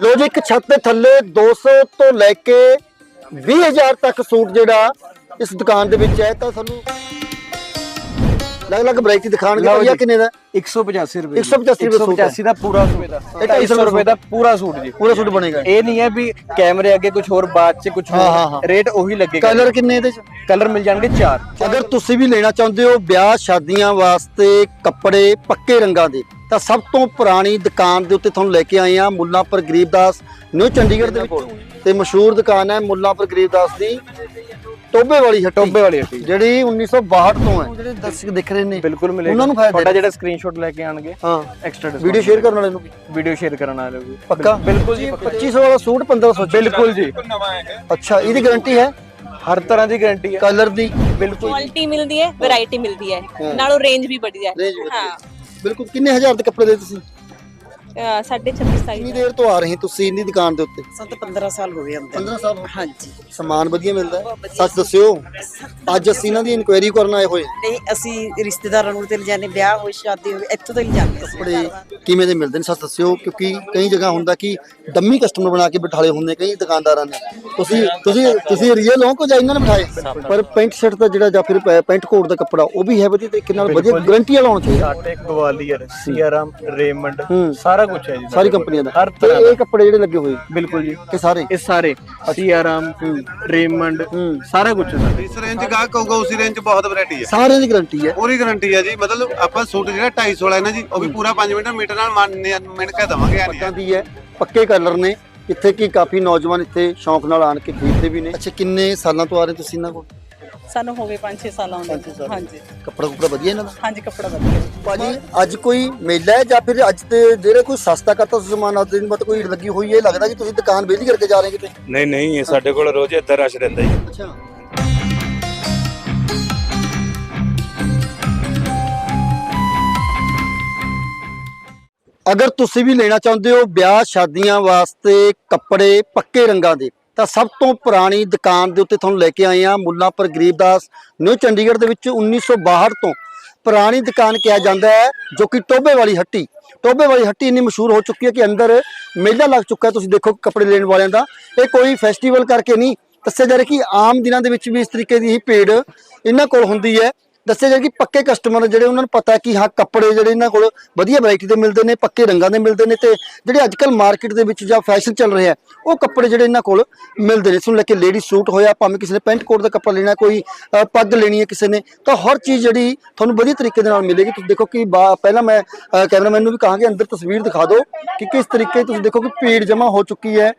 ਲੋ ਜੀ, ਇੱਕ ਛੱਤ ਦੇ ਥੱਲੇ 200 ਤੋਂ ਲੈ ਕੇ 20000 ਤੱਕ ਸੂਟ ਜਿਹੜਾ ਇਸ ਦੁਕਾਨ ਦੇ ਵਿੱਚ ਹੈ, ਤਾਂ ਸਾਨੂੰ ਤੁਹਾਨੂੰ ਅਲੱਗ-ਅਲੱਗ ਵੈਰਾਈਟੀ ਦਿਖਾਣਗੇ ਲਓ ਭਈਆ ਜੀ। ਕਿੰਨੇ ਦਾ? 185 ਰੁਪਏ 185 ਰੁਪਏ ਸੂਟ ਹੈ। 185 ਦਾ ਪੂਰਾ ਸੂਟ ਦਾ ਇਹ 250 ਰੁਪਏ ਦਾ ਪੂਰਾ ਸੂਟ ਜੀ। ਪੂਰਾ ਸੂਟ ਬਣੇਗਾ ਇਹ। ਨਹੀਂ ਹੈ ਵੀ ਕੈਮਰੇ ਅੱਗੇ ਕੁਝ ਹੋਰ ਬਾਅਦ ਚ ਕੁਝ ਹਾਂ, ਹਾਂ, ਹਾਂ। ਹੋਰ ਰੇਟ ਉਹੀ ਲੱਗੇਗਾ। ਕਲਰ ਕਿੰਨੇ ਇਹਦੇ ਚ? ਕਲਰ ਮਿਲ ਜਾਣਗੇ 4 ਅਗਰ ਤੁਸੀਂ ਵੀ ਲੈਣਾ ਚਾਹੁੰਦੇ ਹੋ ਵਿਆਹ ਸ਼ਾਦੀਆਂ ਵਾਸਤੇ ਕੱਪੜੇ ਪੱਕੇ ਰੰਗਾਂ ਦੇ ਤਾਂ ਸਭ ਤੋਂ ਪੁਰਾਣੀ ਦੁਕਾਨ ਦੇ ਉੱਤੇ ਤੁਹਾਨੂੰ ਲੈ ਕੇ ਆਏ ਆ ਮੁੱਲਾਂਪੁਰ ਗਰੀਬਦਾਸ ਨਿਊ ਚੰਡੀਗੜ੍ਹ ਦੇ ਵਿੱਚ। ਤੇ ਮਸ਼ਹੂਰ ਦੁਕਾਨ ਹੈ ਮੁੱਲਾਂਪੁਰ ਗਰੀਬਦਾਸ ਦੀ। ਟੋਬੇ ਵਾਲੀ ਹੱਟੀ। ਟੋਬੇ ਵਾਲੀ ਹੱਟੀ। ਜਿਹੜੀ 1962 ਤੋਂ ਹੈ। ਜਿਹੜੇ ਦਰਸ਼ਕ ਦਿਖ ਰਹੇ ਨੇ ਬਿਲਕੁਲ ਮਿਲੇਗਾ। ਉਹਨਾਂ ਨੂੰ ਫਾਇਦਾ ਤੁਹਾਡਾ ਜਿਹੜਾ ਸਕਰੀਨਸ਼ਾਟ ਲੈ ਕੇ ਆਣਗੇ ਹਾਂ। ਐਕਸਟਰਾ ਵੀਡੀਓ ਸ਼ੇਅਰ ਕਰਨ ਵਾਲੇ ਨੂੰ ਵੀਡੀਓ ਸ਼ੇਅਰ ਕਰਨ ਵਾਲੇ ਵੀ। ਪੱਕਾ? ਬਿਲਕੁਲ ਜੀ ਪੱਕਾ। 2500 ਵਾਲਾ ਸੂਟ 1500 ਚ। ਬਿਲਕੁਲ ਜੀ। ਅੱਛਾ ਇਹਦੀ ਗਾਰੰਟੀ ਹੈ? ਹਰ ਤਰ੍ਹਾਂ ਦੀ ਗਾਰੰਟੀ ਹੈ। ਕਲਰ ਦੀ। ਬਿਲਕੁਲ ਕੁਆਲਿਟੀ ਮਿਲਦੀ ਹੈ ਵੈਰਾਈਟੀ ਮਿਲਦੀ ਹੈ। ਨਾਲੋਂ ਰੇਂਜ ਵੀ ਬੜੀ ਹੈ। ਹਾਂ। ਬਿਲਕੁਲ ਕਿੰਨੇ ਹਜ਼ਾਰ ਦੇ ਕੱਪੜੇ ਦੇ ਤੁਸੀਂ? ਅਹ ਸਾਢੇ 26 ਸਾਈਜ਼ ਕਿੰਨੀ ਦੇਰ ਤੋਂ ਆ ਰਹੇ ਤੁਸੀਂ ਇੰਨੀ ਦੁਕਾਨ ਦੇ ਉੱਤੇ? ਸਾਨੂੰ ਤਾਂ 15 ਸਾਲ ਹੋ ਗਏ ਅੰਦਰ। 15 ਸਾਲ। ਹਾਂਜੀ। ਸਮਾਨ ਵਧੀਆ ਮਿਲਦਾ ਹੈ? ਸੱਚ ਦੱਸਿਓ ਅੱਜ ਅਸੀਂ ਇਹਨਾਂ ਦੀ ਇਨਕੁਆਇਰੀ ਕਰਨ ਆਏ ਹੋਏ। ਨਹੀਂ ਅਸੀਂ ਰਿਸ਼ਤੇਦਾਰਾਂ ਨੂੰ ਤੇ ਲਿਜਾਣੇ ਵਿਆਹ ਹੋਏ ਸ਼ਾਦੀ ਹੋਵੇ ਇੱਥੋਂ ਤੋਂ ਲਿਜਾਣੇ। ਅਸੀਂ ਕੱਪੜੇ ਕਿਵੇਂ ਦੇ ਮਿਲਦੇ ਨੇ? ਸੱਚ ਦੱਸਿਓ ਕਿਉਂਕਿ ਕਈ ਜਗ੍ਹਾ ਹੁੰਦਾ ਕਿ ਡੰਮੀ ਕਸਟਮਰ ਬਣਾ ਕੇ ਬਿਠਾਲੇ ਹੁੰਦੇ ਕਈ ਦੁਕਾਨਦਾਰਾਂ ਨੇ। ਤੁਸੀਂ ਤੁਸੀਂ ਤੁਸੀਂ ਰੀਅਲ ਹੋ ਕੋ ਜਾਂ ਇਹਨਾਂ ਨੇ ਬਿਠਾਏ? ਪਰ ਪੈਂਟ ਸ਼ਰਟ ਦਾ ਜਿਹੜਾ ਜਾਂ ਫਿਰ ਪੈ- ਪੈਂਟ ਕੋਟ ਦਾ ਕੱਪੜਾ ਉਹ ਵੀ ਹੈ ਵਧੀਆ ਤਰੀਕੇ ਨਾਲ ਵਧੀਆ ਗਾਰੰਟੀ ਵਾਲਾ ਹੋਣਾ ਚਾਹੀਦਾ। ਆਟੇ ਗਵਾਲੀਅਰ ਸੀਆਰਐਮ ਰੇਮੰਡ ਹੂੰ। ਸਾਰਾ ਕੁਝ ਹੈ ਜੀ। ਸਾਰੀ ਕੰਪਨੀਆਂ ਦਾ। ਹਰ ਤੇ ਤਰ੍ਹਾਂ ਇਹ ਕੱਪੜੇ ਜਿਹੜੇ ਲੱਗੇ ਹੋਏ? ਬਿਲਕੁਲ ਜੀ। ਕਿ ਸਾਰੇ? ਇਹ ਸਾਰੇ। ਸੀਆਰਐਮ ਰੇਮੰਡ ਸਾਰਾ ਕੁਝ ਹੈ ਇਸ ਰੇਂਜ ਗਾ ਕਹੂਗਾ ਉਸੇ ਰੇਂਜ ਬਹੁਤ ਵੈਰਾਈਟੀ ਹੈ। ਸਾਰਿਆਂ ਦੀ ਗਾਰੰਟੀ ਹੈ। ਪੂਰੀ ਗਾਰੰਟੀ ਹੈ ਜੀ ਮਤਲਬ ਆਪਾਂ ਸੂਟ ਜਿਹੜਾ 250 ਵਾਲਾ ਹੈ ਨਾ ਜੀ ਉਹ ਵੀ ਪੂਰਾ 5 ਮਿੰਟ ਮੀਟਰ ਨਾਲ ਮੰਨ ਮਿਣ ਕੇ ਦਵਾਂਗੇ ਯਾਨੀ ਪੱਗਾਂ ਦੀ ਹੈ। ਪੱਕੇ ਕਲਰ ਨੇ। ਇੱਥੇ ਕੀ ਕਾਫੀ ਨੌਜਵਾਨ ਇੱਥੇ ਸ਼ੌਂਕ ਨਾਲ ਆਣ ਕੇ ਖਰੀਦਦੇ ਵੀ ਨੇ। ਅੱਛਾ ਕਿੰਨੇ ਸਾਲਾਂ ਤੋਂ ਆ ਰਹੇ ਤੁਸੀਂ ਇਹਨਾਂ ਕੋਲ? ਸਾਨੂੰ ਹੋ ਗਏ 5-6 ਸਾਲ ਆਉਂਦੇ ਨੂੰ। ਹਾਂਜੀ। ਕੱਪੜਾ ਕੁਪੜਾ ਵਧੀਆ ਇਹਨਾਂ ਦਾ? ਹਾਂਜੀ ਕੱਪੜਾ ਵਧੀਆ। ਭਾਜੀ ਅੱਜ ਕੋਈ ਮੇਲਾ ਹੈ ਜਾਂ ਫਿਰ ਅੱਜ ਤੇ ਜਿਹੜੇ ਕੋਈ ਸਸਤਾ ਕਰਤਾ ਸਮਾਨ ਅੱਜ ਦਿਨ ਬਾਅਦ ਕੋਈ ਲੱਗੀ ਹੋਈ ਹੈ? ਲੱਗਦਾ ਕਿ ਤੁਸੀਂ ਦੁਕਾਨ ਵਿਹਲੀ ਕਰਕੇ ਜਾ ਰਹੇ ਕਿਤੇ? ਨਹੀਂ ਨਹੀਂ ਇਹ ਸਾਡੇ ਕੋਲ ਰੋਜ਼ ਇੱਦਾਂ ਰਸ਼ ਰਹਿੰਦਾ ਜੀ। ਅੱਛਾ। ਅਗਰ ਤੁਸੀਂ ਵੀ ਲੈਣਾ ਚਾਹੁੰਦੇ ਹੋ ਵਿਆਹ ਸ਼ਾਦੀਆਂ ਵਾਸਤੇ ਕੱਪੜੇ ਪੱਕੇ ਰੰਗਾਂ ਦੇ ਤਾਂ ਸਭ ਤੋਂ ਪੁਰਾਣੀ ਦੁਕਾਨ ਦੇ ਉੱਤੇ ਤੁਹਾਨੂੰ ਲੈ ਕੇ ਆਏ ਆ ਮੁੱਲਾਂਪੁਰ ਗਰੀਬਦਾਸ ਨਿਊ ਚੰਡੀਗੜ੍ਹ ਦੇ ਵਿੱਚ 1962 ਤੋਂ ਪੁਰਾਣੀ ਦੁਕਾਨ ਕਿਹਾ ਜਾਂਦਾ ਹੈ, ਜੋ ਕਿ ਟੋਬੇ ਵਾਲੀ ਹੱਟੀ। ਟੋਬੇ ਵਾਲੀ ਹੱਟੀ ਇੰਨੀ ਮਸ਼ਹੂਰ ਹੋ ਚੁੱਕੀ ਹੈ ਕਿ ਅੰਦਰ ਮੇਲਾ ਲੱਗ ਚੁੱਕਾ ਹੈ, ਤੁਸੀਂ ਦੇਖੋ ਕੱਪੜੇ ਲੈਣ ਵਾਲਿਆਂ ਦਾ। ਇਹ ਕੋਈ ਫੈਸਟੀਵਲ ਕਰਕੇ ਨਹੀਂ, ਦੱਸਿਆ ਜਾ ਰਿਹਾ ਕਿ ਆਮ ਦਿਨਾਂ ਦੇ ਵਿੱਚ ਵੀ ਇਸ ਤਰੀਕੇ ਦੀ ਹੀ ਭੀੜ ਇਹਨਾਂ ਕੋਲ ਹੁੰਦੀ ਹੈ। ਦੱਸਿਆ ਜਾ ਕਿ ਪੱਕੇ ਕਸਟਮਰ ਜਿਹੜੇ ਉਹਨਾਂ ਨੂੰ ਪਤਾ ਹੈ ਕਿ ਹਾਂ, ਕੱਪੜੇ ਜਿਹੜੇ ਇਹਨਾਂ ਕੋਲ ਵਧੀਆ ਵੈਰਾਈਟੀ ਦੇ ਮਿਲਦੇ ਨੇ, ਪੱਕੇ ਰੰਗਾਂ ਦੇ ਮਿਲਦੇ ਨੇ ਤੇ ਜਿਹੜੇ ਅੱਜ ਅੱਜਕੱਲ ਮਾਰਕੀਟ ਦੇ ਵਿੱਚ ਜਾਂ ਫੈਸ਼ਨ ਚੱਲ ਰਿਹਾ ਉਹ ਕੱਪੜੇ ਜਿਹੜੇ ਇਹਨਾਂ ਕੋਲ ਮਿਲਦੇ ਨੇ। ਇਸ ਨੂੰ ਲੈ ਕੇ ਲੇਡੀ ਸੂਟ ਹੋਇਆ, ਭਾਵੇਂ ਕਿਸੇ ਨੇ ਪੈਂਟ ਕੋਟ ਦਾ ਕੱਪੜਾ ਲੈਣਾ, ਕੋਈ ਪੱਗ ਲੈਣੀ ਹੈ ਕਿਸੇ ਨੇ, ਤਾਂ ਹਰ ਚੀਜ਼ ਜਿਹੜੀ ਤੁਹਾਨੂੰ ਵਧੀਆ ਤਰੀਕੇ ਦੇ ਨਾਲ ਮਿਲੇਗੀ। ਤੁਸੀਂ ਦੇਖੋ ਕਿ ਬਾ- ਪਹਿਲਾਂ ਮੈਂ ਕੈਮਰਾਮੈਨ ਨੂੰ ਵੀ ਕਹਾਂਗੇ, ਅੰਦਰ ਤਸਵੀਰ ਦਿਖਾ ਦਿਓ ਕਿ ਕਿਸ ਤਰੀਕੇ ਤੁਸੀਂ ਦੇਖੋ ਕਿ ਭੀੜ ਜਮਾ ਹੋ ਚੁੱਕੀ ਹੈ।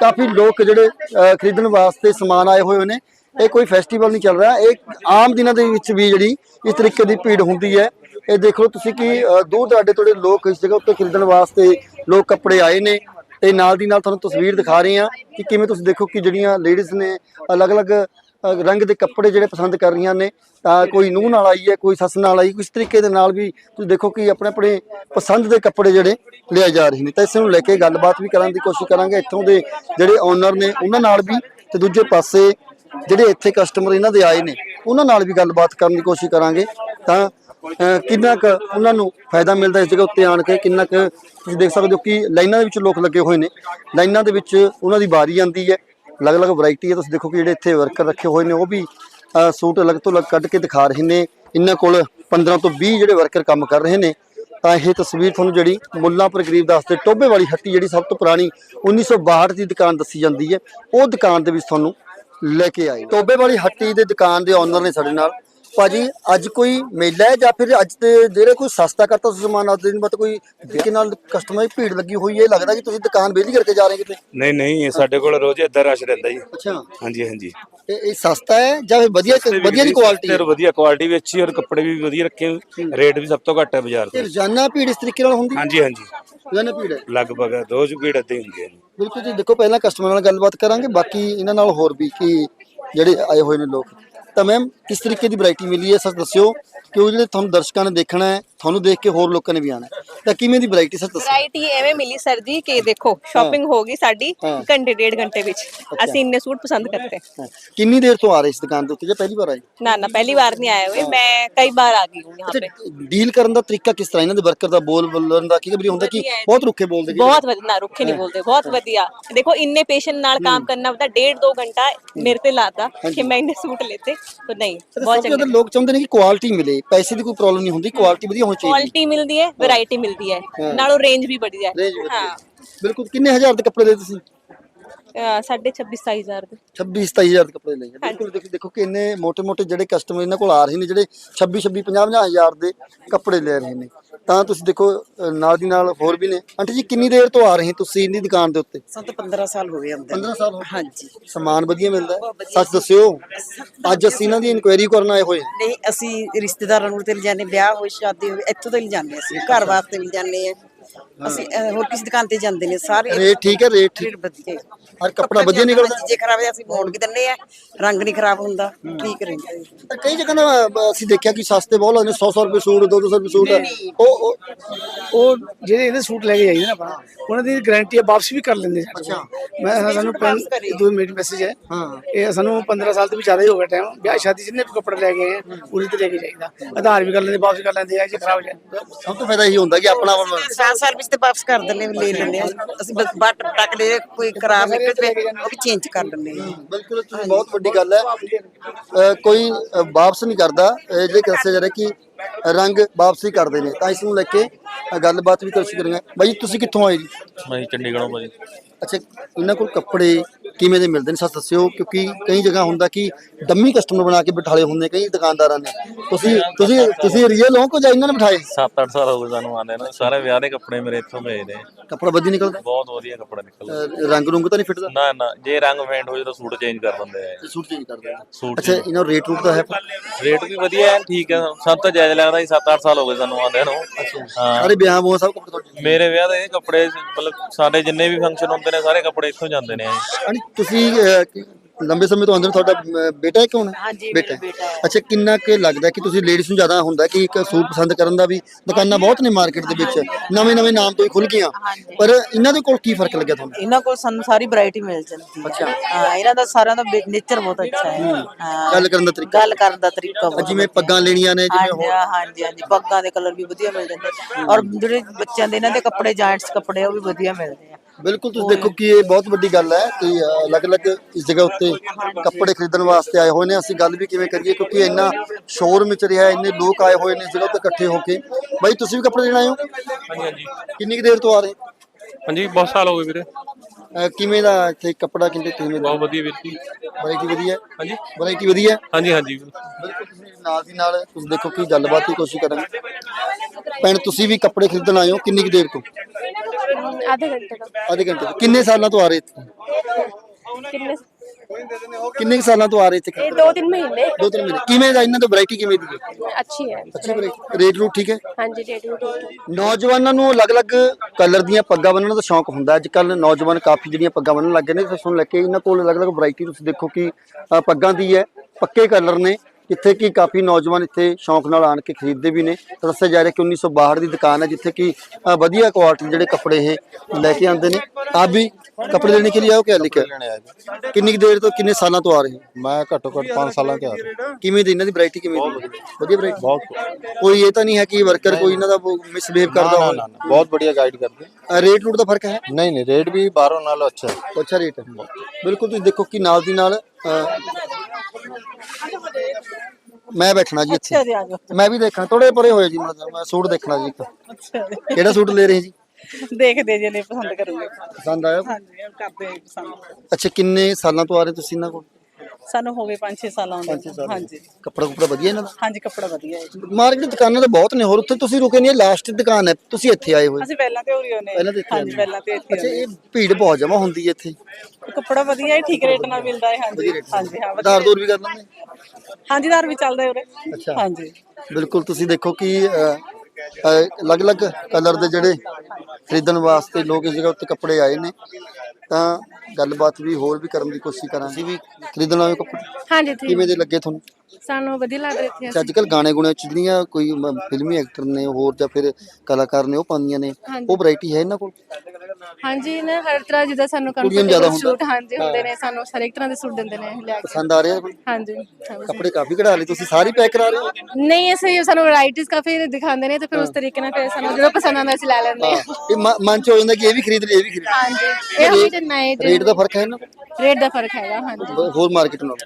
ਕਾਫੀ ਲੋਕ ਜਿਹੜੇ ਖਰੀਦਣ ਵਾਸਤੇ ਸਮਾਨ ਆਏ ਹੋਏ ਨੇ। ਇਹ ਕੋਈ ਫੈਸਟੀਵਲ ਨਹੀਂ ਚੱਲ ਰਿਹਾ। ਇਹ ਆਮ ਦਿਨਾਂ ਦੇ ਵਿੱਚ ਵੀ ਜਿਹੜੀ ਇਸ ਤਰੀਕੇ ਦੀ ਭੀੜ ਹੁੰਦੀ ਹੈ। ਇਹ ਦੇਖ ਲਓ ਤੁਸੀਂ ਕਿ ਦੂਰ ਦਰਾਡੇ ਤੋਂ ਲੋਕ ਇਸ ਜਗ੍ਹਾ ਉੱਤੇ ਖਰੀਦਣ ਵਾਸਤੇ ਲੋਕ ਕੱਪੜੇ ਆਏ ਨੇ ਤੇ ਨਾਲ ਦੀ ਨਾਲ ਤੁਹਾਨੂੰ ਤਸਵੀਰ ਦਿਖਾ ਰਹੇ ਹਾਂ ਕਿ ਕਿਵੇਂ ਤੁਸੀਂ ਦੇਖੋ ਕਿ ਜਿਹੜੀਆਂ ਲੇਡੀਜ਼ ਨੇ ਅਲੱਗ-ਅਲੱਗ ਰੰਗ ਦੇ ਕੱਪੜੇ ਜਿਹੜੇ ਪਸੰਦ ਕਰ ਰਹੀਆਂ ਨੇ। ਤਾਂ ਕੋਈ ਨੂੰਹ ਨਾਲ ਆਈ ਹੈ, ਕੋਈ ਸੱਸ ਨਾਲ ਆਈ ਕਿਸ ਤਰੀਕੇ ਦੇ ਨਾਲ ਵੀ ਤੁਸੀਂ ਦੇਖੋ ਕਿ ਆਪਣੇ ਆਪਣੇ ਪਸੰਦ ਦੇ ਕੱਪੜੇ ਜਿਹੜੇ ਲਿਆ ਜਾ ਰਹੇ ਨੇ। ਤਾਂ ਇਸ ਨੂੰ ਲੈ ਕੇ ਗੱਲਬਾਤ ਵੀ ਕਰਨ ਦੀ ਕੋਸ਼ਿਸ਼ ਕਰਾਂਗੇ। ਇੱਥੋਂ ਦੇ ਜਿਹੜੇ ਓਨਰ ਨੇ, ਉਹਨਾਂ ਨਾਲ ਵੀ ਤੇ ਦੂਜੇ ਪਾਸੇ ਜਿਹੜੇ ਇੱਥੇ ਕਸਟਮਰ ਇਹਨਾਂ ਦੇ ਆਏ ਨੇ, ਉਹਨਾਂ ਨਾਲ ਵੀ ਗੱਲਬਾਤ ਕਰਨ ਦੀ ਕੋਸ਼ਿਸ਼ ਕਰਾਂਗੇ ਤਾਂ ਕਿੰਨਾ ਕੁ ਉਹਨਾਂ ਨੂੰ ਫਾਇਦਾ ਮਿਲਦਾ ਇਸ ਜਗ੍ਹਾ ਉੱਤੇ ਆਣ ਕੇ, ਕਿੰਨਾ ਕੁ ਤੁਸੀਂ ਦੇਖ ਸਕਦੇ ਹੋ ਕਿ ਲਾਈਨਾਂ ਦੇ ਵਿੱਚ ਲੋਕ ਲੱਗੇ ਹੋਏ ਨੇ। ਲਾਈਨਾਂ ਦੇ ਵਿੱਚ ਉਹਨਾਂ ਦੀ ਵਾਰੀ ਆਂਦੀ ਹੈ, ਅਲੱਗ-ਅਲੱਗ ਵੈਰਾਈਟੀ ਹੈ। ਤੁਸੀਂ ਦੇਖੋ ਕਿ ਜਿਹੜੇ ਇੱਥੇ ਵਰਕਰ ਰੱਖੇ ਹੋਏ ਨੇ, ਉਹ ਵੀ ਸੂਟ ਅਲੱਗ ਤੋਂ ਅਲੱਗ ਕੱਢ ਕੇ ਦਿਖਾ ਰਹੇ ਨੇ। ਇਹਨਾਂ ਕੋਲ 15 ਤੋਂ 20 ਜਿਹੜੇ ਵਰਕਰ ਕੰਮ ਕਰ ਰਹੇ ਨੇ, ਤਾਂ ਇਹ ਤਸਵੀਰ ਤੁਹਾਨੂੰ ਜਿਹੜੀ ਮੁੱਲਾਂਪੁਰ ਗਰੀਬਦਾਸ ਦੇ ਟੋਬੇ ਵਾਲੀ ਹੱਟੀ ਜਿਹੜੀ ਸਭ ਤੋਂ ਪੁਰਾਣੀ 1962 ਦੀ ਦੁਕਾਨ ਦੱਸੀ ਜਾਂਦੀ ਹੈ, ਉਹ ਦੁਕਾਨ ਦੇ ਵਿੱਚ ਤੁਹਾਨੂੰ ਲੈ ਕੇ ਆਏ। ਟੋਬੇ ਵਾਲੀ ਹੱਟੀ ਦੇ ਦੁਕਾਨ ਦੇ ਓਨਰ ਨੇ ਸਾਡੇ ਨਾਲ ਭਾਜੀ ਅੱਜ ਕੋਈ ਮੇਲਾ ਹੈ ਜਾਂ ਫਿਰ ਅੱਜ ਤੇ ਜਿਹੜੇ ਕੋਈ ਸਸਤਾ ਕਰਤਾ ਸਮਾਨ ਦਿਨ ਬਾਅਦ ਕੋਈ ਤਰੀਕੇ ਨਾਲ ਕਸਟਮਰ ਦੀ ਭੀੜ ਲੱਗੀ ਹੋਈ ਹੈ ਲੱਗਦਾ ਕਿ ਤੁਸੀਂ ਦੁਕਾਨ ਵਿਹਲੀ ਕਰਕੇ ਜਾ ਰਹੇ ਕਿਤੇ? ਨਹੀਂ ਨਹੀਂ ਸਾਡੇ ਕੋਲ ਰੋਜ਼ ਇੱਦਾਂ ਰਸ਼ ਰਹਿੰਦਾ ਜੀ। ਅੱਛਾ। ਹਾਂਜੀ ਹਾਂਜੀ। ਇਹ ਇਹ ਸਸਤਾ ਹੈ ਜਾਂ ਫਿਰ ਵਧੀਆ ਵਧੀਆ ਦੀ ਕੁਆਲਿਟੀ ਹੈ? ਤੇ ਵਧੀਆ ਕੁਆਲਿਟੀ ਵੀ ਅੱਛੀ ਔਰ ਕੱਪੜੇ ਵੀ ਵਧੀਆ ਰੱਖੇ। ਰੇਟ ਵੀ ਸਭ ਤੋਂ ਘੱਟ ਹੈ ਬਾਜ਼ਾਰ ਤੋਂ ਰੋਜ਼ਾਨਾ ਭੀੜ ਇਸ ਤਰੀਕੇ ਨਾਲ ਹੁੰਦੀ ਹੈ? ਹਾਂਜੀ ਹਾਂਜੀ। ਰੋਜ਼ਾਨਾ ਭੀੜ ਹੈ? ਲਗਭਗ ਰੋਜ਼ ਭੀੜ ਹੀ ਹੁੰਦੀ ਹੈ ਜੀ। ਬਿਲਕੁਲ ਜੀ ਦੇਖੋ ਪਹਿਲਾਂ ਕਸਟਮਰ ਨਾਲ ਗੱਲਬਾਤ ਕਰਾਂਗੇ ਬਾਕੀ ਇਹਨਾਂ ਨਾਲ ਹੋਰ ਵੀ ਕਿ ਜਿਹੜੇ ਆਏ ਹੋਏ ਨੇ ਲੋਕ। ਤਾਂ ਮੈਮ ਕਿਸ ਤਰੀਕੇ ਦੀ ਵੈਰਾਈਟੀ ਮਿਲੀ ਹੈ ਸੱਚ ਦੱਸਿਓ ਕਿ ਉਹ ਜਿਹੜੇ ਤੁਹਾਨੂੰ ਦਰਸ਼ਕਾਂ ਨੇ ਦੇਖਣਾ ਹੈ ਤੁਹਾਨੂੰ ਦੇਖ ਕੇ ਹੋਰ ਲੋਕਾਂ ਨੇ ਵੀ ਆਣਾ ਤਾਂ ਕਿਵੇਂ ਦੀ ਵੈਰਾਈਟੀ ਸਰ ਦੱਸੋ? ਵੈਰਾਈਟੀ ਐਵੇਂ ਮਿਲੀ ਸਰ ਜੀ ਕਿ ਦੇਖੋ ਸ਼ਾਪਿੰਗ ਹੋ ਗਈ ਸਾਡੀ ਘੰਟੇ ਡੇਢ ਘੰਟੇ ਵਿੱਚ। ਅਸੀਂ ਇੰਨੇ ਸੂਟ ਪਸੰਦ ਕਰਤੇ। ਕਿੰਨੀ ਦੇਰ ਤੋਂ ਆ ਰਹੇ ਇਸ ਦੁਕਾਨ ਦੇ ਉੱਤੇ? ਜਾਂ ਪਹਿਲੀ ਵਾਰ ਆਏ? ਨਾ ਨਾ ਪਹਿਲੀ ਬਾਰ ਨਹੀਂ ਆਏ ਹੋਏ। ਮੈਂ ਕਈ ਬਾਰ ਆ ਗਈ ਹੂੰ ਯਹਾਂ ਪੇ। ਡੀਲ ਕਰਨ ਦਾ ਤਰੀਕਾ ਕਿਸ ਤਰ੍ਹਾਂ? ਇਹਨਾਂ ਦੇ ਵਰਕਰ ਦਾ ਬੋਲ ਬੋਲਣ ਦਾ ਕੀ ਕਬਰੀ ਹੁੰਦਾ ਕਿ ਬਹੁਤ ਰੁੱਖੇ ਬੋਲਦੇ ਬਹੁਤ ਵਧੀਆ ਨਾ ਰੁੱਖੇ ਨਹੀਂ ਬੋਲਦੇ ਬਹੁਤ ਵਧੀਆ। ਦੇਖੋ ਇੰਨੇ ਪੇਸ਼ੈਂਟ ਨਾਲ ਕੰਮ ਕਰਨਾ ਹੁੰਦਾ ਡੇਢ ਦੋ ਘੰਟਾ ਮੇਰੇ ਤੇ ਲਾਤਾ ਕਿ ਮੈਂ ਇੰਨੇ ਸੂਟ ਲੈਤੇ ਤਾਂ ਨਹੀਂ ਬਹੁਤ ਬਹੁਤ ਲੋਕ ਚਾਹੁੰਦੇ ਨੇ ਕਿ ਕੁਆਲਿਟੀ ਮਿਲੇ। ਪੈਸੇ ਦੀ ਕੋਈ ਪ੍ਰੋਬਲਮ ਨਹੀਂ ਹੁੰਦੀ ਕੁਆਲਿਟੀ ਵਧੀਆ ਉਹ ਚੀਜ਼ ਦੀ। ਕੁਆਲਿਟੀ ਮਿਲਦੀ ਹੈ ਵੈਰਾਈਟੀ ਮਿਲਦੀ ਹੈ। ਨਾਲੋਂ ਰੇਂਜ ਵੀ ਵੱਡੀ ਹੈ। Range ਬਿਲਕੁਲ ਕਿੰਨੇ ਹਜ਼ਾਰ ਦੇ ਕੱਪੜੇ ਦੇ ਤੁਸੀਂ? ਹਾਂ 26 ਦੇ। 26 27000 ਦੇ ਕੱਪੜੇ ਲਏ ਬਿਲਕੁਲ ਦੇਖੋ ਦੇਖੋ ਕਿ ਇੰਨੇ ਮੋٹے ਮੋٹے ਜਿਹੜੇ ਕਸਟਮਰ ਇਹਨਾਂ ਕੋਲ ਆ ਰਹੇ ਨੇ ਜਿਹੜੇ 26 26 50 ਹਜ਼ਾਰ ਦੇ ਕੱਪੜੇ ਲੈ ਰਹੇ ਨੇ। ਤਾਂ ਤੁਸੀਂ ਦੇਖੋ ਅ, ਨਾਲ ਦੀ ਨਾਲ ਹੋਰ ਵੀ ਨੇ। ਆਂਟੀ ਜੀ ਕਿੰਨੀ ਦੇਰ ਤੋਂ ਆ ਰਹੇ ਤੁਸੀਂ ਇੰਨੀ ਦੁਕਾਨ ਦੇ ਉੱਤੇ? ਸਾਨੂੰ ਤਾਂ 15 ਸਾਲ ਹੋ ਗਏ ਆਉਂਦੇ 15 ਸਾਲ ਹੋ ਗਏ। ਹਾਂਜੀ। ਸਮਾਨ ਵਧੀਆ ਮਿਲਦਾ ਹੈ? ਸੱਚ ਦੱਸਿਓ ਅੱਜ ਅਸੀਂ ਇਹਨਾਂ ਦੀ ਇਨਕੁਆਇਰੀ ਕਰਨ ਆਏ ਹੋਏ ਹਾਂ। ਨਹੀਂ ਅਸੀਂ ਰਿਸ਼ਤੇਦਾਰਾਂ ਨੂੰ ਤੇ ਲਿਜਾਨੇ ਵਿਆਹ ਹੋਵੇ ਸ਼ਾਦੀ ਹੋਵੇ ਇੱਥੋਂ ਤੋਂ ਲਿਜਾਨੇ ਅਸੀਂ। ਘਰ ਵਾਸਤੇ ਵੀ ਜਾਂਦੇ ਆ ਅਸੀਂ ਅਹ, ਹੋਰ ਕਿਸੇ ਦੁਕਾਨ ਤੇ ਜਾਂਦੇ ਨੇ? ਸਾਰੇ ਰੇਟ ਠੀਕ ਹੈ ਰੇਟ ਠੀਕ। ਰੇਟ ਵਧੀਆ। ਹੈ। ਹਰ ਕੱਪੜਾ ਵਧੀਆ ਨਿਕਲਦਾ। ਜੇ ਖਰਾਬ ਹੈ ਅਸੀਂ ਮੋੜ ਵੀ ਦਿੰਨੇ ਆ ਰੰਗ ਨਹੀਂ ਖਰਾਬ ਹੁੰਦਾ ਠੀਕ ਰਹਿੰਦਾ ਹੈ। ਤਾਂ ਕਈ ਜਗ੍ਹਾ ਨਾ ਅ, ਅਸੀਂ ਦੇਖਿਆ ਕਿ ਸਸਤੇ ਬਹੁਤ ਲੱਗਦੇ 100 100 ਰੁਪਏ ਸੂਟ 200 ਰੁਪਏ ਸੂਟ ਉਹ ਉਹ ਉਹ ਜਿਹੜੇ ਇਹਦੇ ਸੂਟ ਲੈ ਕੇ ਜਾਈਦੇ ਨਾ ਆਪਾਂ ਉਹਨਾਂ ਦੀ ਗਾਰੰਟੀ ਹੈ ਵਾਪਸ ਵੀ ਕਰ ਲੈਂਦੇ ਸਾਡੇ। ਕੋਲ। ਮੈਂ ਸਾਨੂੰ ਪੈਨ ਦੋ ਮਿੰਟ ਮੈਸੇਜ ਹੈ। ਹਾਂ। ਇਹ ਸਾਨੂੰ 15 ਸਾਲ ਤੋਂ ਵੀ ਜ਼ਿਆਦਾ ਹੀ ਹੋ ਗਿਆ ਟਾਈਮ ਵਿਆਹ ਸ਼ਾਦੀ ਜਿੰਨੇ ਵੀ ਕੱਪੜੇ ਲੈ ਕੇ ਆਏ ਆ, ਪੂਰੀ ਤੇ ਲੈ ਕੇ ਜਾਈਦਾ। ਆਧਾਰ ਵੀ ਕਰ ਲੈਂਦੇ ਵਾਪਸ ਕਰ ਲੈਂਦੇ ਆ ਜੇ ਖਰਾਬ ਹੋ ਜਾਏ। ਸਭ ਤੋਂ ਫਾਇਦਾ ਇਹੀ ਹੁੰਦਾ ਕਿ ਆਪਣਾ ਸਾਲ ਸਾਲ ਵਿੱਚ ਤੇ ਵਾਪਸ ਕਰ ਦਿੰਦੇ ਲੈ ਲੈਂਦੇ ਆ। ਅਸੀਂ ਬਸ ਬੱਟ ਟੱਕ ਲੈ ਕੋਈ ਖਰਾਬ ਨਿਕਲ ਉਹ ਵੀ ਚੇਂਜ ਕਰ ਬਿਲਕੁਲ ਤੁਸੀਂ ਬਹੁਤ ਵੱਡੀ ਗੱਲ ਹੈ। ਅ, ਕੋਈ ਅ, ਵਾਪਸ ਨਹੀਂ ਕਰਦਾ। ਇਹ ਜਿਹੜੇ ਦੱਸਿਆ ਜਾ ਰਿਹਾ ਕਿ ਰੰਗ ਵਾਪਸੀ ਕਰਦੇ ਨੇ। ਤਾਂ ਇਸ ਨੂੰ ਲੈ ਕੇ ਅ, ਗੱਲਬਾਤ ਵੀ ਕੋਸ਼ਿਸ਼ ਕਰਾਂਗੇ। ਬਾਈ ਤੁਸੀਂ ਕਿੱਥੋਂ ਆਏ ਜੀ? ਮੈਂ ਚੰਡੀਗੜ੍ਹੋਂ ਭਾਜੀ। ਅੱਛਾ ਇਹਨਾਂ ਕੋਲ ਕੱਪੜੇ ਕਿਵੇਂ ਦੇ ਮਿਲਦੇ ਨੇ? ਸੱਚ ਦੱਸਿਓ ਕਿਉਂਕਿ ਕਈ ਜਗ੍ਹਾ ਹੁੰਦਾ ਕਿ ਡੰਮੀ ਕਸਟਮਰ ਬਣਾ ਕੇ ਬਿਠਾਲੇ ਹੁੰਦੇ ਕਈ ਦੁਕਾਨਦਾਰਾਂ ਨੇ। ਤੁਸੀਂ ਤੁਸੀਂ ਤੁਸੀਂ ਰੀਅਲ ਹੋ ਕੋ ਜਾਂ ਇਹਨਾਂ ਨੇ ਬਿਠਾਏ? 7-8 ਸਾਲ ਹੋ ਗਏ ਸਾਨੂੰ ਆਉਂਦੇ ਨੂੰ। ਸਾਰੇ ਵਿਆਹ ਦੇ ਕੱਪੜੇ ਮੇਰੇ ਇੱਥੋਂ ਨੇ। ਕੱਪੜਾ ਵਧੀਆ ਨਿਕਲਦਾ? ਬਹੁਤ ਵਧੀਆ ਕੱਪੜਾ ਨਿਕਲਦਾ। ਰੰਗ ਰੁੰਗ ਤਾਂ ਨਹੀਂ ਫਿੱਟਦਾ? ਨਾ ਨਾ ਜੇ ਰੰਗ ਫੇਂਟ ਹੋ ਜਾਏ ਤਾਂ ਸੂਟ ਚੇਂਜ ਕਰ ਦਿੰਦੇ ਆ। ਸੂਟ ਚੇਂਜ ਕਰਦੇ ਆ। ਸੂਟ ਅੱਛਾ ਇਹਨਾਂ ਰੇਟ ਰੂਟ ਤਾਂ ਹੈ? ਰੇਟ ਵੀ ਵਧੀਆ ਹੈ ਠੀਕ ਹੈ। ਸਾਨੂੰ ਤਾਂ ਜਾਇਜ਼ ਲੱਗਦਾ ਜੀ 7-8 ਸਾਲ ਹੋ ਗਏ ਸਾਨੂੰ ਆਉਂਦੇ ਨੂੰ। ਹਾਂ। ਸਾਰੇ ਵਿਆਹ ਬੋਹ ਸਭ ਕੱਪੜੇ ਤੁਹਾਡੇ? ਮੇਰੇ ਵਿਆਹ ਦੇ ਕੱਪੜੇ ਮਤਲਬ ਸਾਡੇ ਜਿੰਨੇ ਵੀ ਫੰਕਸ਼ਨ ਹੁੰਦੇ ਨੇ ਸਾਰੇ ਕੱਪੜੇ ਇੱਥੋਂ ਜਾਂਦੇ ਨੇ। ਅਣੀ ਤੁਸੀਂ ਅਹ, ਕਿ- ਲੰਬੇ ਸਮੇਂ ਤੋਂ ਹੋ ਤੁਹਾਡਾ ਅਹ, ਬੇਟਾ ਹੈ ਕੌਣ? ਹਾਂਜੀ, ਬੇਟਾ ਮੇਰਾ ਬੇਟਾ ਹੈ। ਅੱਛਾ ਕਿੰਨਾ ਕੁ ਲੱਗਦਾ ਕਿ ਤੁਸੀਂ ਲੇਡੀਜ਼ ਨੂੰ ਜ਼ਿਆਦਾ ਹੁੰਦਾ ਕਿ ਇੱਕ ਸੂਟ ਪਸੰਦ ਕਰਨ ਦਾ ਵੀ? ਦੁਕਾਨਾਂ ਬਹੁਤ ਨੇ ਮਾਰਕੀਟ ਦੇ ਵਿੱਚ। ਨਵੇਂ ਨਵੇਂ ਨਾਮ ਤੋਂ ਹੀ ਖੁੱਲ ਗਈਆਂ। ਪਰ ਇਹਨਾਂ ਦੇ ਕੋਲ ਕੀ ਫ਼ਰਕ ਲੱਗਿਆ ਤੁਹਾਨੂੰ? ਇਹਨਾਂ ਕੋਲ ਸਾਨੂੰ ਸਾਰੀ ਵੈਰਾਈਟੀ ਮਿਲ ਜਾਂਦੀ ਹੈ। ਹਾਂ ਇਹਨਾਂ ਦਾ ਸਾਰਿਆਂ ਦਾ ਨੇਚਰ ਬਹੁਤ ਅੱਛਾ ਹੈ। ਹਾਂ। ਗੱਲ ਕਰਨ ਦਾ ਤਰੀਕਾ? ਗੱਲ ਕਰਨ ਦਾ ਤਰੀਕਾ ਬਹੁਤ ਜਿਵੇਂ ਪੱਗਾਂ ਲੈਣੀਆਂ ਨੇ ਜਿਵੇਂ ਹਾਂਜੀ ਹਾਂਜੀ ਹਾਂਜੀ। ਪੱਗਾਂ ਦੇ ਕਲਰ ਵੀ ਵਧੀਆ ਮਿਲ ਜਾਂਦੇ। ਔਰ ਜਿਹੜੇ ਬੱਚਿਆਂ ਦੇ ਇਹਨਾਂ ਦੇ ਕੱਪੜੇ ਜੈਂਟਸ ਕੱਪੜੇ ਉਹ ਵੀ ਵਧੀਆ ਮਿਲਦੇ ਆ। ਬਿਲਕੁਲ ਤੁਸੀਂ ਦੇਖੋ ਕਿ ਇਹ ਬਹੁਤ ਵੱਡੀ ਗੱਲ ਹੈ ਕਿ ਅਲੱਗ-ਅਲੱਗ ਇਸ ਜਗ੍ਹਾ ਉੱਤੇ ਕੱਪੜੇ ਖਰੀਦਣ ਵਾਸਤੇ ਆਏ ਹੋਏ ਨੇ। ਅਸੀਂ ਗੱਲ ਵੀ ਕਿਵੇਂ ਕਰੀਏ ਕਿਉਂਕਿ ਇੰਨਾ ਸ਼ੋਰ ਮਚ ਰਿਹਾ ਇੰਨੇ ਲੋਕ ਆਏ ਹੋਏ ਨੇ ਇਸ ਜਗ੍ਹਾ ਉੱਤੇ ਇਕੱਠੇ ਹੋ ਕੇ। ਬਾਈ ਤੁਸੀਂ ਵੀ ਕੱਪੜੇ ਲੈਣ ਆਏ ਹੋ? ਹਾਂਜੀ ਹਾਂਜੀ। ਕਿੰਨੀ ਕੁ ਦੇਰ ਤੋਂ ਆ ਰਹੇ? ਹਾਂਜੀ ਬਹੁਤ ਸਾਲ ਹੋ ਗਏ ਵੀਰੇ। ਅਹ, ਕਿਵੇਂ ਦਾ ਇੱਥੇ ਕੱਪੜਾ ਕਿੰਨੇ ਕਿਵੇਂ ਦਾ ਬਹੁਤ ਵਧੀਆ ਵੀਰ ਜੀ ਵੈਰਾਈਟੀ ਵਧੀਆ ਹੈ ਹਾਂਜੀ ਵੈਰਾਈਟੀ ਵਧੀਆ ਹੈ ਹਾਂਜੀ ਹਾਂਜੀ ਬਿਲਕੁਲ ਤੁਸੀਂ ਨਾਲ ਦੀ ਨਾਲ ਤੁਸੀਂ ਦੇਖੋ ਕਿ ਗੱਲਬਾਤ ਦੀ ਕੋਸ਼ਿਸ਼ ਕਰਾਂਗੇ ਭੈਣ ਤੁਸੀਂ ਵੀ ਕੱਪੜੇ ਖਰੀਦਣ ਆਏ ਹੋ ਕਿੰਨੀ ਕੁ ਦੇਰ ਤੋਂ आधे घंटे का ਆਧੇ ਘੰਟੇ ਤੋਂ ਕਿੰਨੇ ਸਾਲਾਂ ਤੋਂ ਆ ਰਹੇ ਇੱਥੇ कितने ਕਿੰਨੇ ਸਾਲਾਂ ਤੋਂ ਆ ਰਹੇ ਇੱਥੇ ਇਹ ਦੋ ਤਿੰਨ ਮਹੀਨੇ। ਦੋ ਤਿੰਨ ਮਹੀਨੇ। ਕਿਵੇਂ ਦਾ ਇਹਨਾਂ ਤੋਂ ਵੈਰਾਈਟੀ ਕਿਵੇਂ ਦੀ ਹੈ? ਅੱਛੀ ਹੈ। ਅੱਛੀ variety, ਰੇਟ ਰੂਟ ਠੀਕ ਹੈ? ਹਾਂਜੀ ਰੇਡੀ ਨੌਜਵਾਨਾਂ ਨੂੰ ਅਲੱਗ-ਅਲੱਗ ਕਲਰ ਦੀਆਂ ਪੱਗਾਂ ਬੰਨਣ ਦਾ ਸ਼ੌਂਕ ਹੁੰਦਾ ਅੱਜ ਕੱਲ ਨੌਜਵਾਨ ਕਾਫੀ ਜਿਹੜੀਆਂ ਪੱਗਾਂ ਬੰਨਣ ਲੱਗ ਗਏ ਨੇ। ਤੇ ਸੁਣ ਲੈ ਕੇ ਇਹਨਾਂ ਕੋਲ ਅਲੱਗ-ਅਲੱਗ ਵੈਰਾਈਟੀ ਤੁਸੀਂ ਦੇਖੋ ਕਿ ਪੱਗਾਂ ਦੀ ਹੈ। ਪੱਕੇ ਕਲਰ ਨੇ। ਜਿੱਥੇ ਕਿ ਕਾਫੀ ਨੌਜਵਾਨ ਇੱਥੇ ਸ਼ੌਂਕ ਨਾਲ ਆਣ ਕੇ ਖਰੀਦਦੇ ਵੀ ਨੇ। ਦੱਸਿਆ ਜਾ ਰਿਹਾ ਕਿ 1962 ਦੀ ਦੁਕਾਨ ਹੈ ਜਿੱਥੇ ਕਿ ਵਧੀਆ ਕੁਆਲਿਟੀ ਜਿਹੜੇ ਕੱਪੜੇ ਇਹ ਲੈ ਕੇ ਆਉਂਦੇ ਨੇ। ਆਪ ਵੀ ਕੱਪੜੇ ਲੈਣੇ ਕੇ ਲਈ ਆਓ ਕਿਆ ਲਿਖਿਆ ਕਿੰਨੀ ਕੁ ਦੇਰ ਤੋਂ ਕਿੰਨੇ ਸਾਲਾਂ ਤੋਂ ਆ ਰਹੇ ਮੈਂ ਘੱਟੋ ਘੱਟ 5 ਸਾਲਾਂ ਤੋਂ ਆ ਰਿਹਾ। ਕਿਵੇਂ ਦੀ ਇਹਨਾਂ ਦੀ ਵੈਰਾਈਟੀ ਕਿਵੇਂ ਦੀ? ਵਧੀਆ। ਵੈਰਾਈਟੀ ਬਹੁਤ ਕੋਈ ਇਹ ਤਾਂ ਨਹੀਂ ਹੈ ਕਿ ਵਰਕਰ ਕੋਈ ਇਹਨਾਂ ਦਾ ਮਿਸਬਿਹੇਵ ਕਰਦਾ ਹੋਵੇ। ਬਹੁਤ ਵਧੀਆ ਗਾਈਡ ਕਰਦੇ ਰੇਟ ਰੂਟ ਦਾ ਫ਼ਰਕ ਹੈ? ਨਹੀਂ ਨਹੀਂ ਰੇਟ ਵੀ ਬਾਹਰੋਂ ਨਾਲੋਂ ਅੱਛਾ ਹੈ। ਅੱਛਾ ਰੇਟ ਹੈ। ਬਿਲਕੁਲ ਤੁਸੀਂ ਦੇਖੋ ਕਿ ਨਾਲ ਦੀ ਨਾਲ ਮੈਂ ਬੈਠਣਾ ਜੀ ਅੱਛਾ ਇੱਥੇ ਜੀ ਆ ਜਾਓ। ਮੈਂ ਵੀ ਦੇਖਣਾ ਥੋੜੇ ਪਰੇ ਹੋਏ ਜੀ ਮਤਲਬ ਮੈਂ ਸੂਟ ਦੇਖਣਾ ਜੀ ਇੱਕ। ਅੱਛਾ ਜੀ। ਕਿਹੜਾ ਸੂਟ ਲੈ ਰਹੇ ਜੀ? ਦੇਖਦੇ ਜੇ ਨੇ ਪਸੰਦ ਕਰੋਗੇ। ਪਸੰਦ ਆਇਆ? ਹਾਂਜੀ ਕਰਦੇ ਆ ਪਸੰਦ। ਅੱਛਾ ਕਿੰਨੇ ਸਾਲਾਂ ਤੋਂ ਆ ਰਹੇ ਤੁਸੀਂ ਇਹਨਾਂ ਕੋਲ? ਸਾਨੂੰ ਹੋ ਗਏ 5-6 ਸਾਲ ਨੂੰ। ਹਾਂਜੀ। ਕੱਪੜਾ ਕੁਪੜਾ ਵਧੀਆ ਇਹਨਾਂ ਦਾ? ਹਾਂਜੀ ਕੱਪੜਾ ਵਧੀਆ ਹੈ ਮਾਰਕੀਟ ਦੁਕਾਨਾਂ ਤਾਂ ਬਹੁਤ ਨੇ ਹੋਰ ਉੱਥੇ ਤੁਸੀਂ ਰੁਕੇ ਨਹੀਂ ਲਾਸਟ ਦੁਕਾਨ ਹੈ ਤੁਸੀਂ ਇੱਥੇ ਆਏ ਹੋਏ। ਅਸੀਂ ਪਹਿਲਾਂ ਤੇ ਹੋ। ਨੇ ਪਹਿਲਾਂ ਤੇ ਇੱਥੇ ਹਾਂਜੀ ਆਉਂਦੇ। ਪਹਿਲਾਂ ਤੇ ਇੱਥੇ ਅੱਛਾ ਇਹ ਭੀੜ ਬਹੁਤ ਜਮਾ ਹੁੰਦੀ ਹੈ ਇੱਥੇ। ਆਉਂਦੇ। ਕੱਪੜਾ ਵਧੀਆ ਹੈ ਠੀਕ ਰੇਟ ਨਾਲ ਮਿਲਦਾ ਹੈ ਹਾਂਜੀ। ਹਾਂਜੀ ਹਾਂ ਆਧਾਰ ਦੂਰ ਵੀ ਕਰ ਲੈਂਦੇ ਹਾਂਜੀ ਦਾਰ ਵੀ ਚੱਲਦਾ ਹੈ ਉਰੇ। ਅੱਛਾ। ਹਾਂਜੀ। ਬਿਲਕੁਲ ਤੁਸੀਂ ਦੇਖੋ ਕਿ ਅ, ਅ, ਅਲੱਗ-ਅਲੱਗ ਕਲਰ ਦੇ ਜਿਹੜੇ ਖਰੀਦਣ ਵਾਸਤੇ ਲੋਕ ਇਸ ਜਗ੍ਹਾ ਉੱਤੇ ਕੱਪੜੇ ਆਏ ਨੇ। ਤਾਂ ਗੱਲਬਾਤ ਵੀ ਹੋਰ ਵੀ ਕਰਨ ਦੀ ਕੋਸ਼ਿਸ਼ ਕਰਾਂਗੇ। ਵੀ ਖਰੀਦਣ ਆਏ ਕੱਪੜੇ? ਹਾਂਜੀ ਠੀਕ ਕਿਵੇਂ ਦੇ ਲੱਗੇ ਤੁਹਾਨੂੰ? ਸਾਨੂੰ ਵਧੀਆ ਲੱਗ ਰਿਹਾ ਤੇ ਅੱਜ ਕੱਲ ਗਾਣੇ ਗੁਣੇ ਚ ਜਿਹੜੀਆਂ ਕੋਈ ਮ- ਫਿਲਮੀ ਐਕਟਰ ਨੇ ਹੋਰ ਜਾਂ ਫਿਰ ਕਲਾਕਾਰ ਨੇ ਉਹ ਪਾਉਂਦੀਆਂ ਨੇ। ਹਾਂਜੀ। ਉਹ ਵੈਰਾਈਟੀ ਹੈ ਇਹਨਾਂ ਕੋਲ? ਹਾਂਜੀ ਨਾ ਹਰ ਤਰ੍ਹਾਂ ਜਿੱਦਾਂ ਸਾਨੂੰ ਕੁੜੀਆਂ ਨੂੰ ਜ਼ਿਆਦਾ ਕੰਫਰਟੇਬਲ ਹੁੰਦਾ। ਸੂਟ ਹਾਂਜੀ ਹੁੰਦੇ ਨੇ ਸਾਨੂੰ ਹਰ ਇੱਕ ਤਰ੍ਹਾਂ ਦੇ ਸੂਟ ਦਿੰਦੇ ਨੇ ਲਿਆ ਕੇ। ਪਸੰਦ ਆ ਰਿਹਾ ਕੋਈ? ਹਾਂਜੀ ਹਾਂਜੀ। ਕੱਪੜੇ ਕਾਫੀ ਕਢਾ ਲਏ ਤੁਸੀਂ ਸਾਰੀ ਪੈਕ ਕਰਾ ਰਹੇ ਹੋ? ਨਹੀਂ ਐਸੇ ਸਾਨੂੰ ਵੈਰਾਈਟੀਆਂ ਕਾਫੀ ਦਿਖਾਉਂਦੇ ਨੇ ਤੇ ਫਿਰ ਉਸ ਤਰੀਕੇ ਨਾਲ ਫਿਰ ਸਾਨੂੰ ਜਿਹੜਾ ਪਸੰਦ ਆਉਂਦਾ ਅਸੀਂ ਲੈ ਲੈਂਦੇ ਹਾਂ। ਇਹ ਮ- ਮਨ ਚ ਹੋ ਜਾਂਦਾ ਕਿ ਇਹ ਵੀ ਖਰੀਦ ਲਈ ਇਹ ਵੀ ਖਰੀਦ ਹਾਂਜੀ ਇਹ ਵੀ ਤੇ ਨਏ ਰੇਟ ਦਾ ਫ਼ਰਕ ਹੈ ਇਹਨਾਂ ਰੇਟ ਦਾ ਫ਼ਰਕ ਹੈਗਾ ਹਾਂਜੀ। ਕੋਲ ਹੋਰ ਮਾਰਕੀਟ ਨਾਲੋਂ?